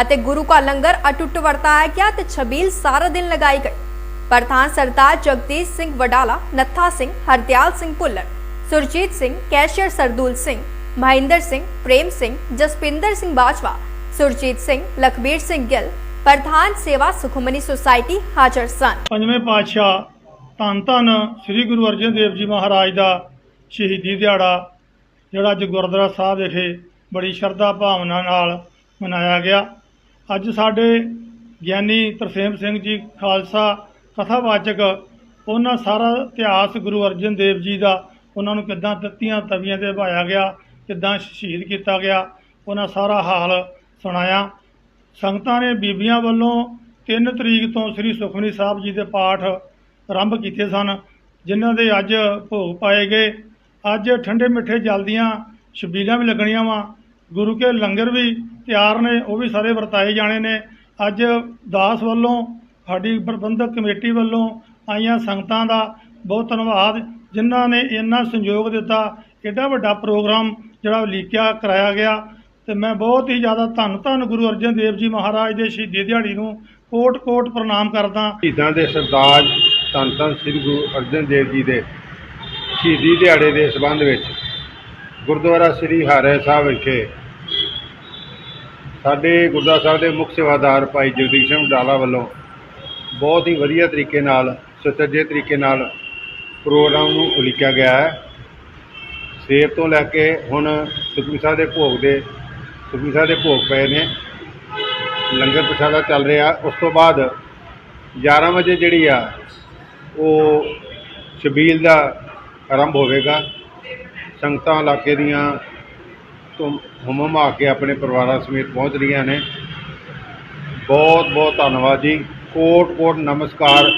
ਅਤੇ ਗੁਰੂ ਕਾ ਲੰਗਰ ਅਟੁੱਟ ਵਰਤਾਇਆ ਗਿਆ ਤੇ ਛਬੀਲ ਸਾਰਾ ਦਿਨ ਲਗਾਈ ਗਈ। ਪ੍ਰਧਾਨ ਸਰਦਾਰ ਜਗਦੀਸ਼ ਸਿੰਘ ਵਡਾਲਾ, ਨੱਥਾ ਸਿੰਘ, ਹਰਦਿਆਲ ਸਿੰਘ ਭੁੱਲਰ, ਸੁਰਜੀਤ ਸਿੰਘ, ਕੈਸ਼ੀਅਰ ਸਰਦੂਲ ਸਿੰਘ, ਮਹਿੰਦਰ ਸਿੰਘ, ਪ੍ਰੇਮ ਸਿੰਘ, ਜਸਪਿੰਦਰ ਸਿੰਘ ਬਾਜਵਾ, ਸੁਰਜੀਤ ਸਿੰਘ, ਲਖਬੀਰ ਸਿੰਘ ਗਿੱਲ, ਪ੍ਰਧਾਨ ਸੇਵਾ ਸੁਖਮਨੀ ਸੁਸਾਇਟੀ ਹਾਜ਼ਰ ਸਨ। ਪੰਜਵੇਂ ਪਾਤਸ਼ਾਹ ਧੰਨ ਧੰਨ ਸ੍ਰੀ ਗੁਰੂ ਅਰਜਨ ਦੇਵ ਜੀ ਮਹਾਰਾਜ ਦਾ ਸ਼ਹੀਦੀ ਦਿਹਾੜਾ, ਜਿਹੜਾ ਅੱਜ ਗੁਰਦੁਆਰਾ ਸਾਹਿਬ ਵਿਖੇ ਬੜੀ ਸ਼ਰਧਾ ਭਾਵਨਾ ਨਾਲ ਮਨਾਇਆ ਗਿਆ। ਅੱਜ ਸਾਡੇ ਗਿਆਨੀ ਤਰਸੇਮ ਸਿੰਘ ਜੀ ਖਾਲਸਾ ਕਥਾਵਾਚਕ, ਉਹਨਾਂ ਸਾਰਾ ਇਤਿਹਾਸ ਗੁਰੂ ਅਰਜਨ ਦੇਵ ਜੀ ਦਾ, ਉਹਨਾਂ ਨੂੰ ਕਿੱਦਾਂ ਤੱਤੀਆਂ ਤਵੀਆਂ ਤੇ ਭਾਇਆ ਗਿਆ, ਕਿੱਦਾਂ ਸ਼ਹੀਦ ਕੀਤਾ ਗਿਆ, ਉਹਨਾਂ ਸਾਰਾ ਹਾਲ ਸੁਣਾਇਆ। ਸੰਗਤਾਂ ਨੇ ਬੀਬੀਆਂ ਵੱਲੋਂ 3 ਤਰੀਕ ਤੋਂ ਸ੍ਰੀ ਸੁਖਮਨੀ ਸਾਹਿਬ ਜੀ ਦੇ ਪਾਠ ਆਰੰਭ ਕੀਤੇ ਸਨ, ਜਿਨ੍ਹਾਂ ਦੇ ਅੱਜ ਭੋਗ ਪਾਏ ਗਏ। ਅੱਜ ਠੰਡੇ ਮਿੱਠੇ ਜਲ ਦੀਆਂ ਛਬੀਲਾਂ ਵੀ ਲੱਗਣੀਆਂ ਵਾ। ਗੁਰੂ ਕੇ ਲੰਗਰ ਵੀ ਤਿਆਰ ਨੇ, ਉਹ ਵੀ ਸਾਰੇ ਵਰਤਾਏ ਜਾਣੇ ਨੇ। ਅੱਜ ਦਾਸ ਵੱਲੋਂ, ਸਾਡੀ ਪ੍ਰਬੰਧਕ ਕਮੇਟੀ ਵੱਲੋਂ ਆਈਆਂ ਸੰਗਤਾਂ ਦਾ ਬਹੁਤ ਧੰਨਵਾਦ, ਜਿਨ੍ਹਾਂ ਨੇ ਇੰਨਾ ਸੰਯੋਗ ਦਿੱਤਾ। ਐਡਾ ਵੱਡਾ ਪ੍ਰੋਗਰਾਮ ਜਿਹੜਾ ਲੀਕਿਆ ਕਰਾਇਆ ਗਿਆ। ਤੇ ਮੈਂ ਬਹੁਤ ਹੀ ਜ਼ਿਆਦਾ ਧੰਨ ਧੰਨ ਗੁਰੂ ਅਰਜਨ ਦੇਵ ਜੀ ਮਹਾਰਾਜ ਦੇ ਸ਼ਹੀਦੀ ਦਿਹਾੜੀ ਨੂੰ ਕੋਟ ਕੋਟ ਪ੍ਰਣਾਮ ਕਰਦਾ। ਸ਼ਹੀਦਾਂ ਦੇ ਸਰਤਾਜ ਧੰਨ ਧੰਨ ਸ੍ਰੀ ਗੁਰੂ ਅਰਜਨ ਦੇਵ ਜੀ ਦੇ ਸ਼ਹੀਦੀ ਦਿਹਾੜੇ ਦੇ ਸਬੰਧ ਵਿੱਚ ਗੁਰਦੁਆਰਾ ਸ੍ਰੀ ਹਰਿ ਸਾਹਿਬ ਵਿਖੇ ਸਾਡੇ ਗੁਰਦੁਆਰਾ ਸਾਹਿਬ ਦੇ ਮੁੱਖ ਸੇਵਾਦਾਰ ਭਾਈ ਜਗਦੀਸ਼ ਸਿੰਘ ਡਾਲਾ ਵੱਲੋਂ ਬਹੁਤ ਹੀ ਵਧੀਆ ਤਰੀਕੇ ਨਾਲ, ਸੁਚੱਜੇ ਤਰੀਕੇ ਨਾਲ ਪ੍ਰੋਗਰਾਮ ਨੂੰ ਉਲੀਕਿਆ ਗਿਆ ਹੈ। ਸਵੇਰ ਤੋਂ ਲੈ ਕੇ ਹੁਣ ਸੁਖਮਨੀ ਸਾਹਿਬ ਦੇ ਭੋਗ ਦੇ ਸੁਖਮੀ ਸਾਹਿਬ ਦੇ ਭੋਗ ਪਏ ਨੇ। ਲੰਗਰ ਪ੍ਰਸ਼ਾਦਾ ਚੱਲ ਰਿਹਾ। ਉਸ ਤੋਂ ਬਾਅਦ 11 ਵਜੇ ਜਿਹੜੀ ਆ, ਉਹ ਸ਼ਬੀਲ ਦਾ ਆਰੰਭ ਹੋਵੇਗਾ। ਸੰਗਤਾਂ ਇਲਾਕੇ ਦੀਆਂ ਤੋਂ ਹਮਮ ਕੇ ਆਪਣੇ ਪਰਿਵਾਰਾਂ ਸਮੇਤ ਪਹੁੰਚ ਰਹੀਆਂ ਨੇ। ਬਹੁਤ ਬਹੁਤ ਧੰਨਵਾਦ ਜੀ। ਕੋਟ ਕੋਟ ਨਮਸਕਾਰ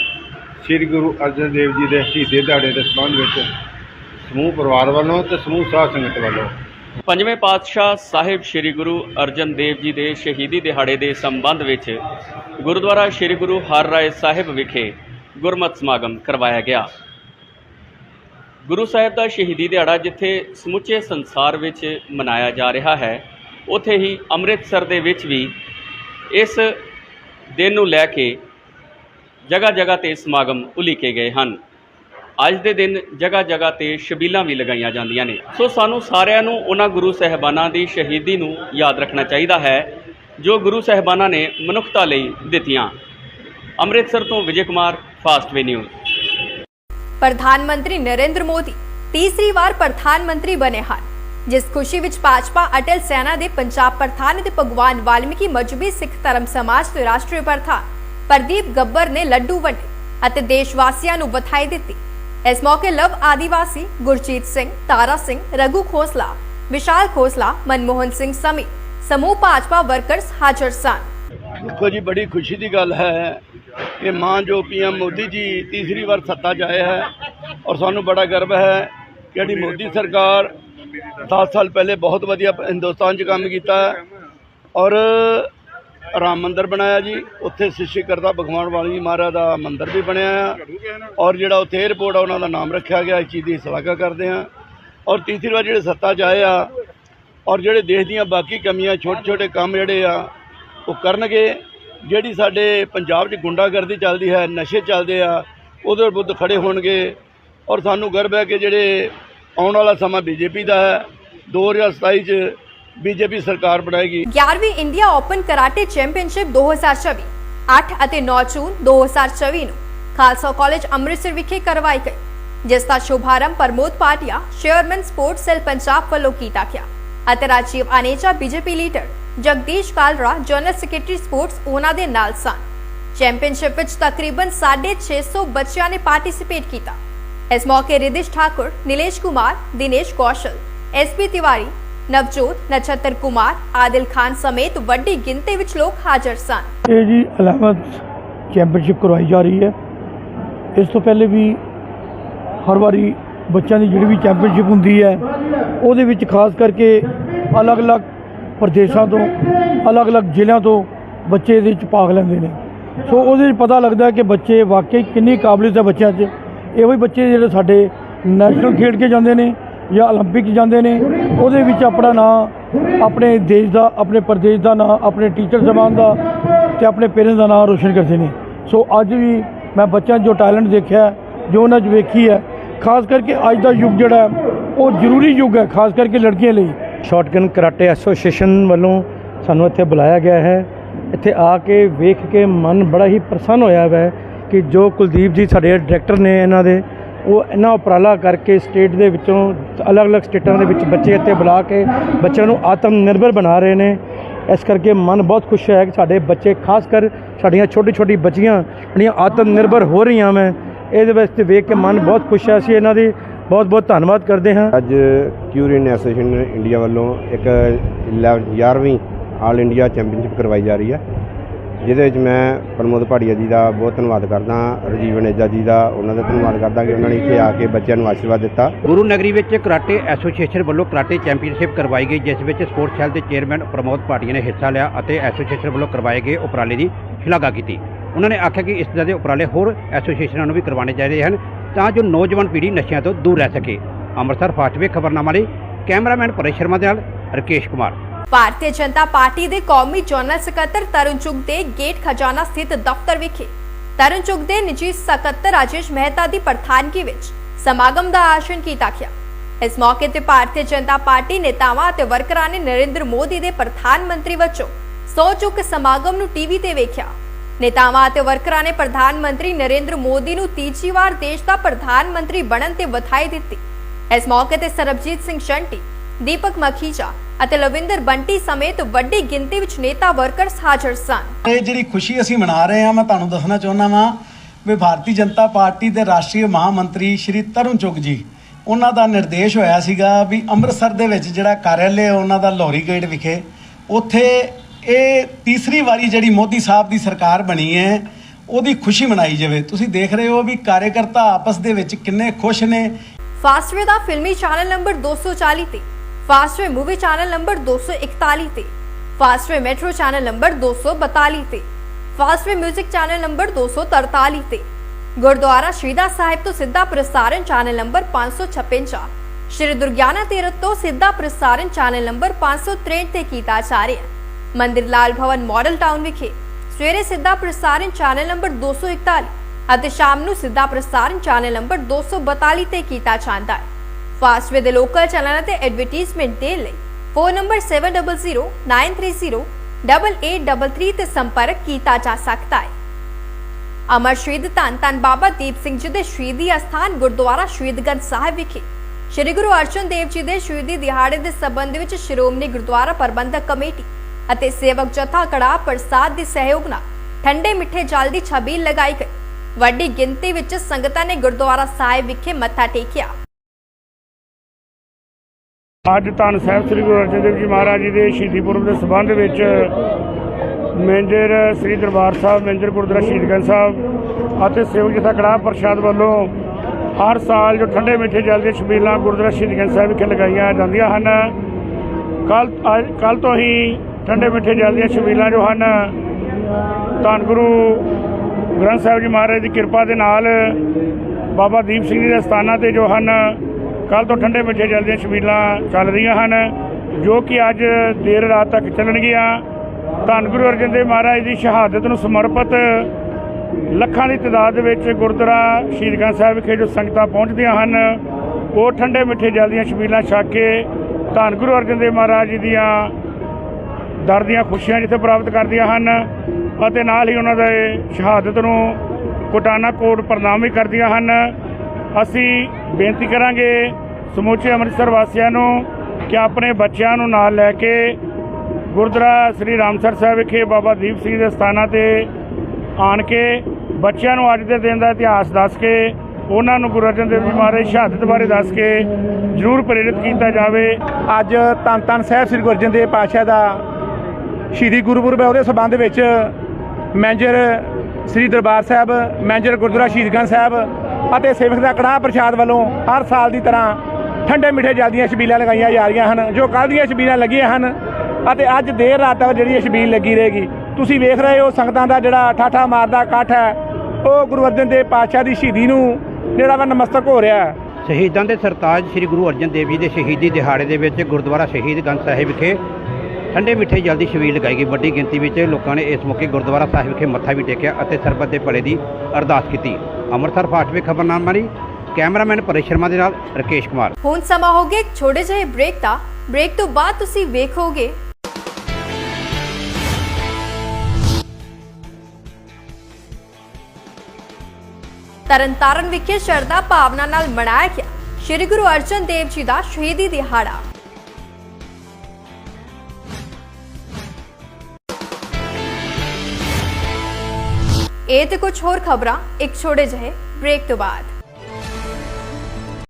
ਸ੍ਰੀ ਗੁਰੂ ਅਰਜਨ ਦੇਵ ਜੀ ਦੇ ਸ਼ਹੀਦੀ ਦਿਹਾੜੇ ਦੇ ਸੰਬੰਧ ਵਿੱਚ ਸਮੂਹ ਪਰਿਵਾਰ ਵੱਲੋਂ ਤੇ ਸਮੂਹ ਸਾਧ ਸੰਗਤ ਵੱਲੋਂ। ਪੰਜਵੇਂ ਪਾਤਸ਼ਾਹ ਸਾਹਿਬ ਸ੍ਰੀ ਗੁਰੂ ਅਰਜਨ ਦੇਵ ਜੀ ਦੇ ਸ਼ਹੀਦੀ ਦਿਹਾੜੇ ਦੇ ਸੰਬੰਧ ਵਿੱਚ ਗੁਰਦੁਆਰਾ ਸ੍ਰੀ ਗੁਰੂ ਹਰ ਰਾਏ ਸਾਹਿਬ ਵਿਖੇ ਗੁਰਮਤਿ ਸਮਾਗਮ ਕਰਵਾਇਆ ਗਿਆ। ਗੁਰੂ ਸਾਹਿਬ ਦਾ ਸ਼ਹੀਦੀ ਦਿਹਾੜਾ ਜਿੱਥੇ ਸਮੁੱਚੇ ਸੰਸਾਰ ਵਿੱਚ ਮਨਾਇਆ ਜਾ ਰਿਹਾ ਹੈ, ਉੱਥੇ ਹੀ ਅੰਮ੍ਰਿਤਸਰ ਦੇ ਵਿੱਚ ਵੀ ਇਸ ਦਿਨ ਨੂੰ ਲੈ ਕੇ ਜਗ੍ਹਾ ਜਗ੍ਹਾ ਤੇ ਸਮਾਗਮ ਉਲੀਕੇ ਗਏ ਹਨ। ਅੱਜ ਦੇ ਦਿਨ ਜਗ੍ਹਾ ਜਗ੍ਹਾ ਤੇ ਸ਼ਬੀਲਾਂ ਵੀ ਲਗਾਈਆਂ ਜਾਂਦੀਆਂ ਨੇ। ਸੋ ਸਾਨੂੰ ਸਾਰਿਆਂ ਨੂੰ ਉਹਨਾਂ ਗੁਰੂ ਸਹਿਬਾਨਾਂ ਦੀ ਸ਼ਹੀਦੀ ਨੂੰ ਯਾਦ ਰੱਖਣਾ ਚਾਹੀਦਾ ਹੈ, ਜੋ ਗੁਰੂ ਸਹਿਬਾਨਾਂ ਨੇ ਮਨੁੱਖਤਾ ਲਈ ਦਿੱਤੀਆਂ। ਅੰਮ੍ਰਿਤਸਰ ਤੋਂ ਵਿਜੇ ਕੁਮਾਰ ਫਾਸਟਵੇ ਨਿਊਜ਼ ਪ੍ਰਧਾਨ ਮੰਤਰੀ ਨਰਿੰਦਰ ਮੋਦੀ ਤੀਸਰੀ ਵਾਰ ਪ੍ਰਧਾਨ ਮੰਤਰੀ ਬਣੇ ਹਨ ਜਿਸ ਖੁਸ਼ੀ ਵਿੱਚ ਭਾਜਪਾ ਅਟਲ ਸੈਨਾ ਦੇ ਪੰਜਾਬ ਪ੍ਰਧਾਨ ਅਤੇ ਭਗਵਾਨ ਵਾਲਮੀਕੀ ਮਜਬੀ ਸਿੱਖ ਧਰਮ ਸਮਾਜ ਦੇ ਰਾਸ਼ਟਰੀ ਪ੍ਰਧਾਨ ਪ੍ਰਦੀਪ ਗੱਬਰ ਨੇ ਲੱਡੂ ਵੰਡੇ ਅਤੇ ਦੇਸ਼ ਵਾਸੀਆਂ ਨੂੰ ਵਧਾਈ ਦਿੱਤੀ ਇਸ ਮੌਕੇ ਲਵ ਆਦੀਵਾਸੀ ਗੁਰਜੀਤ ਸਿੰਘ ਤਾਰਾ ਸਿੰਘ ਰਘੂ ਖੋਸਲਾ ਵਿਸ਼ਾਲ ਖੋਸਲਾ ਮਨਮੋਹਨ ਸਿੰਘ ਸਮੇਤ ਸਮੂਹ ਭਾਜਪਾ ਵਰਕਰਸ ਹਾਜ਼ਰ ਸਨ ਦੇਖੋ ਜੀ, ਬੜੀ ਖੁਸ਼ੀ ਦੀ ਗੱਲ ਹੈ ਕਿ ਮਾਂ ਜੋ ਪੀਐਮ ਮੋਦੀ ਜੀ ਤੀਸਰੀ ਵਾਰ ਸੱਤਾ 'ਚ ਆਏ ਹੈ ਔਰ ਸਾਨੂੰ ਬੜਾ ਗਰਵ ਹੈ ਕਿ ਜਿਹੜੀ ਮੋਦੀ ਸਰਕਾਰ 10 ਸਾਲ ਪਹਿਲੇ ਬਹੁਤ ਵਧੀਆ ਹਿੰਦੁਸਤਾਨ 'ਚ ਕੰਮ ਕੀਤਾ ਔਰ ਰਾਮ ਮੰਦਰ ਬਣਾਇਆ ਜੀ, ਉੱਥੇ ਸ਼ਿਸ਼ੀ ਕਰਦਾ ਭਗਵਾਨ ਵਾਲੀ ਮਹਾਰਾਜ ਦਾ ਮੰਦਰ ਵੀ ਬਣਿਆ ਆ ਔਰ ਜਿਹੜਾ ਉੱਥੇ 에ਅਰਪੋਰਟ ਆ, ਉਹਨਾਂ ਦਾ ਨਾਮ ਰੱਖਿਆ ਗਿਆ, ਇਸ ਚੀਜ਼ ਦੀ ਸ਼ਲਾਘਾ ਕਰਦੇ ਹਾਂ ਔਰ ਤੀਸਰੀ ਵਾਰ ਜਿਹੜੇ ਸੱਤਾ 'ਚ ਆਏ ਆ ਔਰ ਜਿਹੜੇ ਦੇਸ਼ ਦੀਆਂ ਬਾਕੀ ਕਮੀਆਂ ਛੋਟੇ ਛੋਟੇ ਕੰਮ ਜਿਹੜੇ ਆ ਉਹ ਕਰਨਗੇ। ਜਿਹੜੀ ਸਾਡੇ ਪੰਜਾਬ 'ਚ ਗੁੰਡਾਗਰਦੀ ਚੱਲਦੀ ਹੈ, ਨਸ਼ੇ ਚੱਲਦੇ ਆ, ਉਹਦੇ ਵਿਰੁੱਧ ਖੜੇ ਹੋਣਗੇ। ਔਰ ਸਾਨੂੰ ਗਰਵ ਹੈ ਕਿ ਜਿਹੜੇ ਆਉਣ ਵਾਲਾ ਸਮਾਂ ਬੀਜੇਪੀ ਦਾ ਹੈ 2027 'ਚ ਬੀਜੇਪੀ ਸਰਕਾਰ ਬਣਾਏਗੀ। 11ਵੀਂ ਇੰਡੀਆ ਓਪਨ ਕਰਾਟੇ ਚੈਂਪੀਅਨਸ਼ਿਪ 2024 8 ਅਤੇ 9 ਜੂਨ 2024 ਨੂੰ ਖਾਲਸਾ ਕਾਲਜ ਅੰਮ੍ਰਿਤਸਰ ਵਿਖੇ ਕਰਵਾਈ ਗਈ, ਜਿਸ ਦਾ ਸ਼ੁਭਾਰੰਭ Pramod Patia, chairman sports cell Punjab ਵੱਲੋਂ ਕੀਤਾ ਗਿਆ ਅਤੇ Rajiv Aneja, BJP leader Jagdish Kalra, general secretary sports ਉਹਨਾਂ ਦੇ ਨਾਲ ਸਨ। ਚੈਂਪੀਅਨਸ਼ਿਪ ਵਿੱਚ ਤਕਰੀਬਨ 650 ਬੱਚਿਆਂ ਨੇ ਪਾਰਟਿਸਿਪੇਟ ਕੀਤਾ। ਇਸ ਮੌਕੇ ਰਿਦਿਸ਼ ਠਾਕੁਰ, ਨੀਲੇਸ਼ ਕੁਮਾਰ, ਦਿਨੇਸ਼ ਕੌਸ਼ਲ ਐਸਪੀ ਤਿਵਾਰੀ ਨਵਜੋਤ, ਨਛੱਤਰ ਕੁਮਾਰ, ਆਦਿਲ ਖਾਨ ਸਮੇਤ ਵੱਡੀ ਗਿਣਤੀ ਵਿੱਚ ਲੋਕ ਹਾਜ਼ਰ ਸਨ। ਇਹ ਜੀ 11th ਚੈਂਪੀਅਨਸ਼ਿਪ ਕਰਵਾਈ ਜਾ ਰਹੀ ਹੈ। ਇਸ ਤੋਂ ਪਹਿਲੇ ਵੀ ਹਰ ਵਾਰੀ ਬੱਚਿਆਂ ਦੀ ਜਿਹੜੀ ਵੀ ਚੈਂਪੀਅਨਸ਼ਿਪ ਹੁੰਦੀ ਹੈ, ਉਹਦੇ ਵਿੱਚ ਖਾਸ ਕਰਕੇ ਅਲੱਗ-ਅਲੱਗ ਪ੍ਰਦੇਸ਼ਾਂ ਤੋਂ ਅਲੱਗ-ਅਲੱਗ ਜ਼ਿਲ੍ਹਿਆਂ ਤੋਂ ਬੱਚੇ ਇਹਦੇ ਵਿੱਚ ਭਾਗ ਲੈਂਦੇ ਨੇ ਸੋ ਉਹਦੇ ਵਿੱਚ ਪਤਾ ਲੱਗਦਾ ਕਿ ਬੱਚੇ ਵਾਕਈ ਕਿੰਨੀ ਕਾਬਲੀਅਤ ਹੈ ਬੱਚਿਆਂ 'ਚ ਇਹੋ ਹੀ ਬੱਚੇ ਜਿਹੜੇ ਸਾਡੇ ਨੈਸ਼ਨਲ ਖੇਡ ਕੇ ਜਾਂਦੇ ਨੇ ਜਾਂ 올림픽 'ਚ ਜਾਂਦੇ ਨੇ ਉਹਦੇ ਵਿੱਚ ਆਪਣਾ ਨਾਂ ਆਪਣੇ ਦੇਸ਼ ਦਾ ਆਪਣੇ ਪ੍ਰਦੇਸ਼ ਦਾ ਨਾਂ ਆਪਣੇ ਟੀਚਰ ਜ਼ਬਾਨ ਦਾ ਤੇ ਆਪਣੇ ਪੇਰੈਂਟਸ ਦਾ ਨਾਮ ਰੋਸ਼ਨ ਕਰਦੇ ਨੇ ਸੋ ਅੱਜ ਵੀ ਮੈਂ ਬੱਚਿਆਂ 'ਚ ਜੋ ਟੈਲੈਂਟ ਦੇਖਿਆ ਹੈ, ਜੋ ਉਹਨਾਂ 'ਚ ਵੇਖੀ ਹੈ ਖਾਸ ਕਰਕੇ ਅੱਜ ਦਾ ਯੁੱਗ ਜਿਹੜਾ ਹੈ, ਉਹ ਜ਼ਰੂਰੀ ਯੁੱਗ ਹੈ ਖਾਸ ਕਰਕੇ ਲੜਕੀਆਂ ਲਈ ਸ਼ਾਟਗਨ ਕਰਾਟੇ ਐਸੋਸੀਏਸ਼ਨ ਵੱਲੋਂ ਸਾਨੂੰ ਇੱਥੇ ਬੁਲਾਇਆ ਗਿਆ ਹੈ। ਇੱਥੇ ਆ ਕੇ ਵੇਖ ਕੇ ਮਨ ਬੜਾ ਹੀ ਪ੍ਰਸੰਨ ਹੋਇਆ ਹੈ ਕਿ ਜੋ ਕੁਲਦੀਪ ਜੀ ਸਾਡੇ ਡਾਇਰੈਕਟਰ ਨੇ ਇਹਨਾਂ ਦੇ, ਉਹ ਇਹਨਾਂ ਉਪਰਾਲਾ ਕਰਕੇ ਸਟੇਟ ਦੇ ਵਿੱਚੋਂ ਅਲੱਗ-ਅਲੱਗ ਸਟੇਟਾਂ ਦੇ ਵਿੱਚ ਬੱਚੇ ਇੱਥੇ ਬੁਲਾ ਕੇ ਬੱਚਿਆਂ ਨੂੰ ਆਤਮ ਨਿਰਭਰ ਬਣਾ ਰਹੇ ਨੇ। ਇਸ ਕਰਕੇ ਮਨ ਬਹੁਤ ਖੁਸ਼ ਹੈ ਕਿ ਸਾਡੇ ਬੱਚੇ ਖਾਸ ਕਰ ਸਾਡੀਆਂ ਛੋਟੀ ਛੋਟੀ ਬੱਚੀਆਂ ਜਿਹੜੀਆਂ ਆਤਮ ਨਿਰਭਰ ਹੋ ਰਹੀਆਂ ਮੈਂ ਇਹਦੇ ਵਾਸਤੇ ਵੇਖ ਕੇ ਮਨ ਬਹੁਤ ਖੁਸ਼ ਹੈ ਅਸੀਂ ਇਹਨਾਂ ਦੀ। ਬਹੁਤ ਬਹੁਤ ਧੰਨਵਾਦ ਕਰਦੇ ਹਾਂ। ਅੱਜ ਕਿਊਰੀਨ ਐਸੋਸੀਏਸ਼ਨ ਇੰਡੀਆ ਵੱਲੋਂ ਇੱਕ 11ਵੀਂ ਆਲ ਇੰਡੀਆ ਚੈਂਪੀਅਨਸ਼ਿਪ ਕਰਵਾਈ ਜਾ ਰਹੀ ਹੈ। ਜਿਹਦੇ ਵਿੱਚ ਮੈਂ ਪ੍ਰਮੋਦ ਭਾੜੀਆ ਜੀ ਦਾ ਬਹੁਤ ਧੰਨਵਾਦ ਕਰਦਾ ਰਜੀਵ ਨੇਜਾ ਜੀ ਦਾ ਉਹਨਾਂ ਦਾ ਧੰਨਵਾਦ ਕਰਦਾ ਕਿ ਉਹਨਾਂ ਨੇ ਇੱਥੇ ਆ ਕੇ ਬੱਚਿਆਂ ਨੂੰ ਆਸ਼ੀਰਵਾਦ ਦਿੱਤਾ। ਗੁਰੂ ਨਗਰੀ ਵਿੱਚ ਕਰਾਟੇ ਐਸੋਸੀਏਸ਼ਨ ਵੱਲੋਂ ਕਰਾਟੇ ਚੈਂਪੀਅਨਸ਼ਿਪ ਕਰਵਾਈ ਗਈ ਜਿਸ ਵਿੱਚ ਸਪੋਰਟਸ ਸੈੱਲ ਦੇ ਚੇਅਰਮੈਨ ਪ੍ਰਮੋਦ ਭਾਟੀਆ ਨੇ ਹਿੱਸਾ ਲਿਆ ਅਤੇ ਐਸੋਸੀਏਸ਼ਨ ਵੱਲੋਂ ਕਰਵਾਏ ਗਏ ਉਪਰਾਲੇ ਦੀ ਸ਼ਲਾਘਾ ਕੀਤੀ। ਉਹਨਾਂ ਨੇ ਆਖਿਆ ਕਿ ਇਸ ਤਰ੍ਹਾਂ ਦੇ ਉਪਰਾਲੇ ਹੋਰ ਐਸੋਸੀਏਸ਼ਨਾਂ ਨੂੰ ਵੀ ਕਰਵਾਉਣੇ ਚਾਹੀਦੇ ਹਨ। ਤਾਂ ਜੋ ਨੌਜਵਾਨ ਪੀੜ੍ਹੀ ਨਸ਼ਿਆਂ ਤੋਂ ਦੂਰ ਰਹਿ ਸਕੇ। ਅੰਮ੍ਰਿਤਸਰ ਫਾਸਟਵੇ ਖਬਰਨਾਮਾ ਲਈ ਕੈਮਰਾਮੈਨ ਪਰੇਸ਼ ਸ਼ਰਮਾ ਦੇ ਨਾਲ ਰਕੇਸ਼ ਕੁਮਾਰ। ਭਾਰਤੀ ਜਨਤਾ ਪਾਰਟੀ ਦੇ ਕੌਮੀ ਜਨਰਲ ਸਕੱਤਰ ਤਰੁਣ ਚੁਗ ਦੇ ਗੇਟ ਖਜ਼ਾਨਾ ਸਥਿਤ ਦਫ਼ਤਰ ਵਿਖੇ ਤਰੁਣ ਚੁਗ ਦੇ ਨਿੱਜੀ ਸਕੱਤਰ ਰਾਜੇਸ਼ ਮਹਿਤਾ ਦੀ ਪ੍ਰਧਾਨਗੀ ਵਿੱਚ ਸਮਾਗਮ ਦਾ ਆਯੋਜਨ ਕੀਤਾ ਗਿਆ। ਇਸ ਮੌਕੇ ਤੇ ਭਾਰਤੀ ਜਨਤਾ ਪਾਰਟੀ ਨੇਤਾਵਾਂ ਅਤੇ ਵਰਕਰਾਂ ਨੇ ਨਰਿੰਦਰ ਮੋਦੀ ਦੇ ਪ੍ਰਧਾਨ ਮੰਤਰੀ ਵਜੋਂ ਸਹੁੰ ਚੁੱਕ ਸਮਾਗਮ ਨੂੰ ਟੀਵੀ ਤੇ ਵੇਖਿਆ। ਨੇਤਾਵਾਂ ਅਤੇ ਵਰਕਰਾਂ ਨੇ ਪ੍ਰਧਾਨ ਮੰਤਰੀ ਨਰਿੰਦਰ ਮੋਦੀ ਨੂੰ ਦਾ ਪ੍ਰਧਾਨ ਬਣਨ ਤੇ ਵਧਾਈ ਦਿੱਤੀ। ਇਸ ਮੌਕੇ ਤੇ ਸਰਬਜੀਤ ਸਿੰਘ ਸ਼ੰਟੀ, ਦੀਪਕ ਮਖੀਜਾ ਅਤੇ ਲਵਿੰਦਰ ਬੰਟੀ ਸਮੇਤ ਵੱਡੀ ਗਿਣਤੀ ਵਿੱਚ ਨੇਤਾ ਵਰਕਰਸ ਹਾਜ਼ਰ ਸਨ। ਇਹ ਜਿਹੜੀ ਖੁਸ਼ੀ ਅਸੀਂ ਮਨਾ ਰਹੇ ਹਾਂ, ਮੈਂ ਤੁਹਾਨੂੰ ਦੱਸਣਾ ਚਾਹੁੰਦਾ ਵਾਂ ਵੀ ਭਾਰਤੀ ਜਨਤਾ ਪਾਰਟੀ ਦੇ ਰਾਸ਼ਟਰੀ ਮਹਾਮੰਤਰੀ ਸ਼੍ਰੀ ਤਰੁਣ ਚੁਗ ਜੀ, ਉਹਨਾਂ ਦਾ ਨਿਰਦੇਸ਼ ਹੋਇਆ ਸੀਗਾ ਵੀ ਅੰਮ੍ਰਿਤਸਰ ਦੇ ਵਿੱਚ ਜਿਹੜਾ ਕਾਰਿਆਲੇ ਉਹਨਾਂ ਦਾ ਲੋਹਰੀ ਗੇਟ ਵਿਖੇ, ਉੱਥੇ ਇਹ ਤੀਸਰੀ ਵਾਰੀ ਜਿਹੜੀ ਮੋਦੀ ਸਾਹਿਬ ਦੀ ਸਰਕਾਰ ਬਣੀ ਹੈ, ਉਹਦੀ ਖੁਸ਼ੀ ਮਨਾਈ ਜਾਵੇ। ਤੁਸੀਂ ਦੇਖ ਰਹੇ ਹੋ ਵੀ ਕਾਰਜਕਰਤਾ ਆਪਸ ਦੇ ਵਿੱਚ ਕਿੰਨੇ ਖੁਸ਼ ਨੇ। ਫਾਸਟਵੇ ਦਾ ਫਿਲਮੀ ਚੈਨਲ ਨੰਬਰ 240 ਤੇ ਫਾਸਟਵੇ ਮੂਵੀ ਚੈਨਲ ਨੰਬਰ 241 ਤੇ ਫਾਸਟਵੇ ਮੈਟਰੋ ਚੈਨਲ ਨੰਬਰ 242 ਤੇ ਫਾਸਟਵੇ 뮤직 ਚੈਨਲ ਨੰਬਰ 243 ਤੇ, ਗੁਰਦੁਆਰਾ ਸ਼ਹੀਦਾ ਸਾਹਿਬ ਤੋਂ ਸਿੱਧਾ ਪ੍ਰਸਾਰਣ ਚੈਨਲ ਨੰਬਰ 556 ਸ਼੍ਰੀ ਦੁਰਗਿਆਨਾ ਤੀਰਥ ਤੋਂ ਸਿੱਧਾ ਪ੍ਰਸਾਰਣ ਚੈਨਲ ਨੰਬਰ 563 ਤੇ ਕੀਤਾ ਜਾ ਰਿਹਾ। ਹੈ ਮੰਦਿਰ ਲਾਲ ਭਵਨ ਮਾਡਲ ਟਾਊਨ ਵਿਖੇ ਸਵੇਰੇ ਸਿੱਧਾ ਪ੍ਰਸਾਰਣ ਚੈਨਲ ਨੰਬਰ 241 ਅਤੇ ਸ਼ਾਮ ਨੂੰ ਸਿੱਧਾ ਪ੍ਰਸਾਰਣ ਚੈਨਲ ਨੰਬਰ 242 ਤੇ ਕੀਤਾ ਜਾਂਦਾ ਹੈ। ਫਾਸਟਵੇ ਦੇ ਲੋਕਲ ਚੈਨਲਾਂ ਤੇ ਐਡਵਰਟਾਈਜ਼ਮੈਂਟ ਦੇਣ ਲਈ ਫੋਨ ਨੰਬਰ 700933 ਤੇ ਸੰਪਰਕ ਕੀਤਾ ਜਾ ਸਕਦਾ ਹੈ। ਅਮਰ ਸ਼ਹੀਦ ਧੰਨ ਧੰਨ ਬਾਬਾ ਦੀਪ ਸਿੰਘ ਜੀ ਦੇ ਸ਼ਹੀਦੀ ਅਸਥਾਨ ਗੁਰਦੁਆਰਾ ਸ਼ਹੀਦਗੰਜ ਸਾਹਿਬ ਵਿਖੇ ਸ੍ਰੀ ਗੁਰੂ ਅਰਜਨ ਦੇਵ ਜੀ ਦੇ ਸ਼ਹੀਦੀ ਦਿਹਾੜੇ ਦੇ ਸੰਬੰਧ ਵਿੱਚ ਸ਼੍ਰੋਮਣੀ ਗੁਰਦੁਆਰਾ ਪ੍ਰਬੰਧਕ ਕਮੇਟੀ ਅਤੇ ਸੇਵਕ ਜਥਾ ਕੜਾ ਪ੍ਰਸਾਦ ਦੇ ਸਹਿਯੋਗ ਨਾਲ ਠੰਡੇ ਮਿੱਠੇ ਜਲ ਦੀ ਛਬੀਲ ਲਗਾਈ ਗਈ। ਵੱਡੀ ਗਿਣਤੀ ਵਿੱਚ ਸੰਗਤਾਂ ਨੇ ਗੁਰਦੁਆਰਾ ਸਾਹਿਬ ਵਿਖੇ ਮੱਥਾ ਟੇਕਿਆ। ਅੱਜ ਧੰਨ ਸਾਹਿਬ ਸ੍ਰੀ ਗੁਰੂ ਅਰਜਨ ਦੇਵ ਜੀ ਮਹਾਰਾਜ ਜੀ ਦੇ ਸ਼ਹੀਦੀ ਪੁਰਬ ਦੇ ਸਬੰਧ ਵਿੱਚ ਮੇਜਰ ਸ੍ਰੀ ਦਰਬਾਰ ਸਾਹਿਬ, ਮੇਜਰ ਗੁਰਦੁਆਰਾ ਸ਼ਹੀਦਗੰਜ ਸਾਹਿਬ ਅਤੇ ਸੇਵਕ ਜਥਾ ਕੜਾਹ ਪ੍ਰਸ਼ਾਦ ਵੱਲੋਂ ਹਰ ਸਾਲ ਜੋ ਠੰਡੇ ਮਿੱਠੇ ਜਲ ਦੀਆਂ ਛਬੀਲਾਂ ਗੁਰਦੁਆਰਾ ਸ਼ਹੀਦਗੰਜ ਸਾਹਿਬ ਵਿਖੇ ਲਗਾਈਆਂ ਜਾਂਦੀਆਂ ਹਨ। ਕੱਲ ਕੱਲ ਤੋਂ ਹੀ ਠੰਡੇ ਮਿੱਠੇ ਜਲ ਦੀਆਂ ਛਬੀਲਾਂ ਜੋ ਹਨ। ਧੰਨ ਗੁਰੂ ਗ੍ਰੰਥ ਸਾਹਿਬ ਜੀ ਮਹਾਰਾਜ ਦੀ ਕਿਰਪਾ ਦੇ ਨਾਲ ਬਾਬਾ ਦੀਪ ਸਿੰਘ ਜੀ ਦੇ ਸਥਾਨਾਂ ਤੇ ਜੋ ਹਨ ਕੱਲ ਤੋਂ ਠੰਡੇ ਮਿੱਠੇ ਜਲ ਦੀਆਂ ਛਬੀਲਾਂ ਚੱਲ ਰਹੀਆਂ ਹਨ, ਜੋ ਕਿ ਅੱਜ ਦੇਰ ਰਾਤ ਤੱਕ ਚੱਲਣਗੀਆਂ। ਧੰਨ ਗੁਰੂ ਅਰਜਨ ਦੇਵ ਮਹਾਰਾਜ ਦੀ ਸ਼ਹਾਦਤ ਨੂੰ ਸਮਰਪਿਤ ਲੱਖਾਂ ਦੀ ਤਾਦਾਦ ਵਿੱਚ ਗੁਰਦੁਆਰਾ ਸ਼ਹੀਦ ਗੰਜ ਸਾਹਿਬ ਵਿਖੇ ਜੋ ਸੰਗਤਾਂ ਪਹੁੰਚਦੀਆਂ ਹਨ, ਉਹ ਠੰਡੇ ਮਿੱਠੇ ਜਲ ਦੀਆਂ ਛਬੀਲਾਂ ਛਕ ਕੇ ਧੰਨ ਗੁਰੂ ਅਰਜਨ ਦੇਵ ਮਹਾਰਾਜ ਜੀ ਦੀਆਂ ਦਰ ਦੀਆਂ ਖੁਸ਼ੀਆਂ ਜਿੱਥੇ ਪ੍ਰਾਪਤ ਕਰਦੀਆਂ ਹਨ ਅਤੇ ਨਾਲ ਹੀ ਉਹਨਾਂ ਦੇ ਸ਼ਹਾਦਤ ਨੂੰ ਕੋਟਾਨਾ ਕੋਟ ਪ੍ਰਣਾਮ ਵੀ ਕਰਦੀਆਂ ਹਨ। ਅਸੀਂ ਬੇਨਤੀ ਕਰਾਂਗੇ ਸਮੁੱਚੇ ਅੰਮ੍ਰਿਤਸਰ ਵਾਸੀਆਂ ਨੂੰ ਕਿ ਆਪਣੇ ਬੱਚਿਆਂ ਨੂੰ ਨਾਲ ਲੈ ਕੇ ਗੁਰਦੁਆਰਾ ਸ੍ਰੀ ਰਾਮਸਰ ਸਾਹਿਬ ਵਿਖੇ ਬਾਬਾ ਦੀਪ ਸਿੰਘ ਦੇ ਸਥਾਨਾਂ ਤੇ ਆਣ ਕੇ ਬੱਚਿਆਂ ਨੂੰ ਅੱਜ ਦੇ ਦਿਨ ਦਾ ਇਤਿਹਾਸ ਦੱਸ ਕੇ, ਉਹਨਾਂ ਨੂੰ ਗੁਰੂ ਅਰਜਨ ਦੇਵ ਜੀ ਮਹਾਰਾਜ ਸ਼ਹਾਦਤ ਬਾਰੇ ਦੱਸ ਕੇ ਜ਼ਰੂਰ ਪ੍ਰੇਰਿਤ ਕੀਤਾ ਜਾਵੇ। ਅੱਜ ਧੰਨ ਧੰਨ ਸਾਹਿਬ ਸ੍ਰੀ ਗੁਰੂ ਅਰਜਨ ਦੇਵ ਪਾਤਸ਼ਾਹ ਦਾ ਸ਼ਹੀਦੀ ਗੁਰਪੁਰਬ ਹੈ, ਉਹਦੇ ਸਬੰਧ ਵਿੱਚ ਮੈਨੇਜਰ ਸ੍ਰੀ ਦਰਬਾਰ ਸਾਹਿਬ, ਮੈਨੇਜਰ ਗੁਰਦੁਆਰਾ ਸ਼ਹੀਦਗੰਜ ਸਾਹਿਬ ਅਤੇ ਸੇਵਕ ਦਾ ਕੜਾਹ ਪ੍ਰਸ਼ਾਦ ਵੱਲੋਂ ਹਰ ਸਾਲ ਦੀ ਤਰ੍ਹਾਂ ਠੰਡੇ ਮਿੱਠੇ ਜਲ ਦੀਆਂ ਛਬੀਲਾਂ ਲਗਾਈਆਂ ਜਾ ਰਹੀਆਂ ਹਨ, ਜੋ ਕੱਲ੍ਹ ਦੀਆਂ ਛਬੀਲਾਂ ਲੱਗੀਆਂ ਹਨ ਅਤੇ ਅੱਜ ਦੇਰ ਰਾਤ ਤੱਕ ਜਿਹੜੀ ਇਹ ਛਬੀਲ ਲੱਗੀ ਰਹੇਗੀ। ਤੁਸੀਂ ਵੇਖ ਰਹੇ ਹੋ ਸੰਗਤਾਂ ਦਾ ਜਿਹੜਾ ਠਾਠਾ ਮਾਰਦਾ ਇਕੱਠ ਹੈ, ਉਹ ਗੁਰੂ ਅਰਜਨ ਦੇਵ ਪਾਤਸ਼ਾਹ ਦੀ ਸ਼ਹੀਦੀ ਨੂੰ ਜਿਹੜਾ ਵਾ ਨਮਸਤਕ ਹੋ ਰਿਹਾ ਹੈ। ਸ਼ਹੀਦਾਂ ਦੇ ਸਰਤਾਜ ਸ੍ਰੀ ਗੁਰੂ ਅਰਜਨ ਦੇਵ ਜੀ ਦੇ ਸ਼ਹੀਦੀ ਦਿਹਾੜੇ ਦੇ ਵਿੱਚ ਗੁਰਦੁਆਰਾ ਸ਼ਹੀਦ ਗੰਜ ਸਾਹਿਬ ਵਿਖੇ ਠੰਡੇ ਮਿੱਠੇ ਜਲ ਦੀ ਛਬੀਲ ਲਗਾਈ ਗਈ। ਵੱਡੀ ਗਿਣਤੀ ਵਿੱਚ ਲੋਕਾਂ ਨੇ ਇਸ ਮੌਕੇ ਗੁਰਦੁਆਰਾ ਸਾਹਿਬ ਵਿਖੇ ਮੱਥਾ ਵੀ ਟੇਕਿਆ ਅਤੇ ਸਰਬੱਤ ਦੇ ਭਲੇ ਦੀ ਅਰਦਾਸ ਕੀਤੀ। ਅੰਮ੍ਰਿਤਸਰ ਫਾਸਟ ਖਬਰਨਾਮਾ ਲਈ ਕੈਮਰਾਮੈਨ ਪਰੇਸ਼ ਸ਼ਰਮਾ ਦੇ ਨਾਲ ਰਕੇਸ਼ ਕੁਮਾਰ। ਹੁਣ ਸਮਾਂ ਹੋ ਗਿਆ ਇੱਕ ਜਿਹੇ ਬ੍ਰੇਕ ਦਾ। ਬ੍ਰੇਕ ਤੋਂ ਬਾਅਦ ਤੁਸੀਂ ਵੇਖੋਗੇ। ਤਰਨਤਾਰਨ ਵਿਖੇ ਸ਼ਰਧਾ ਭਾਵਨਾ ਨਾਲ ਮਨਾਇਆ ਗਿਆ। ਸ੍ਰੀ ਗੁਰੂ ਅਰਜਨ ਦੇਵ ਜੀ ਦਾ ਸ਼ਹੀਦੀ ਦਿਹਾੜਾ। ਇਹ ਤੇ ਕੁਝ ਹੋਰ ਖਬਰਾਂ ਇੱਕ ਛੋਟੇ ਜਿਹੇ ਬ੍ਰੇਕ ਤੋਂ ਬਾਅਦ।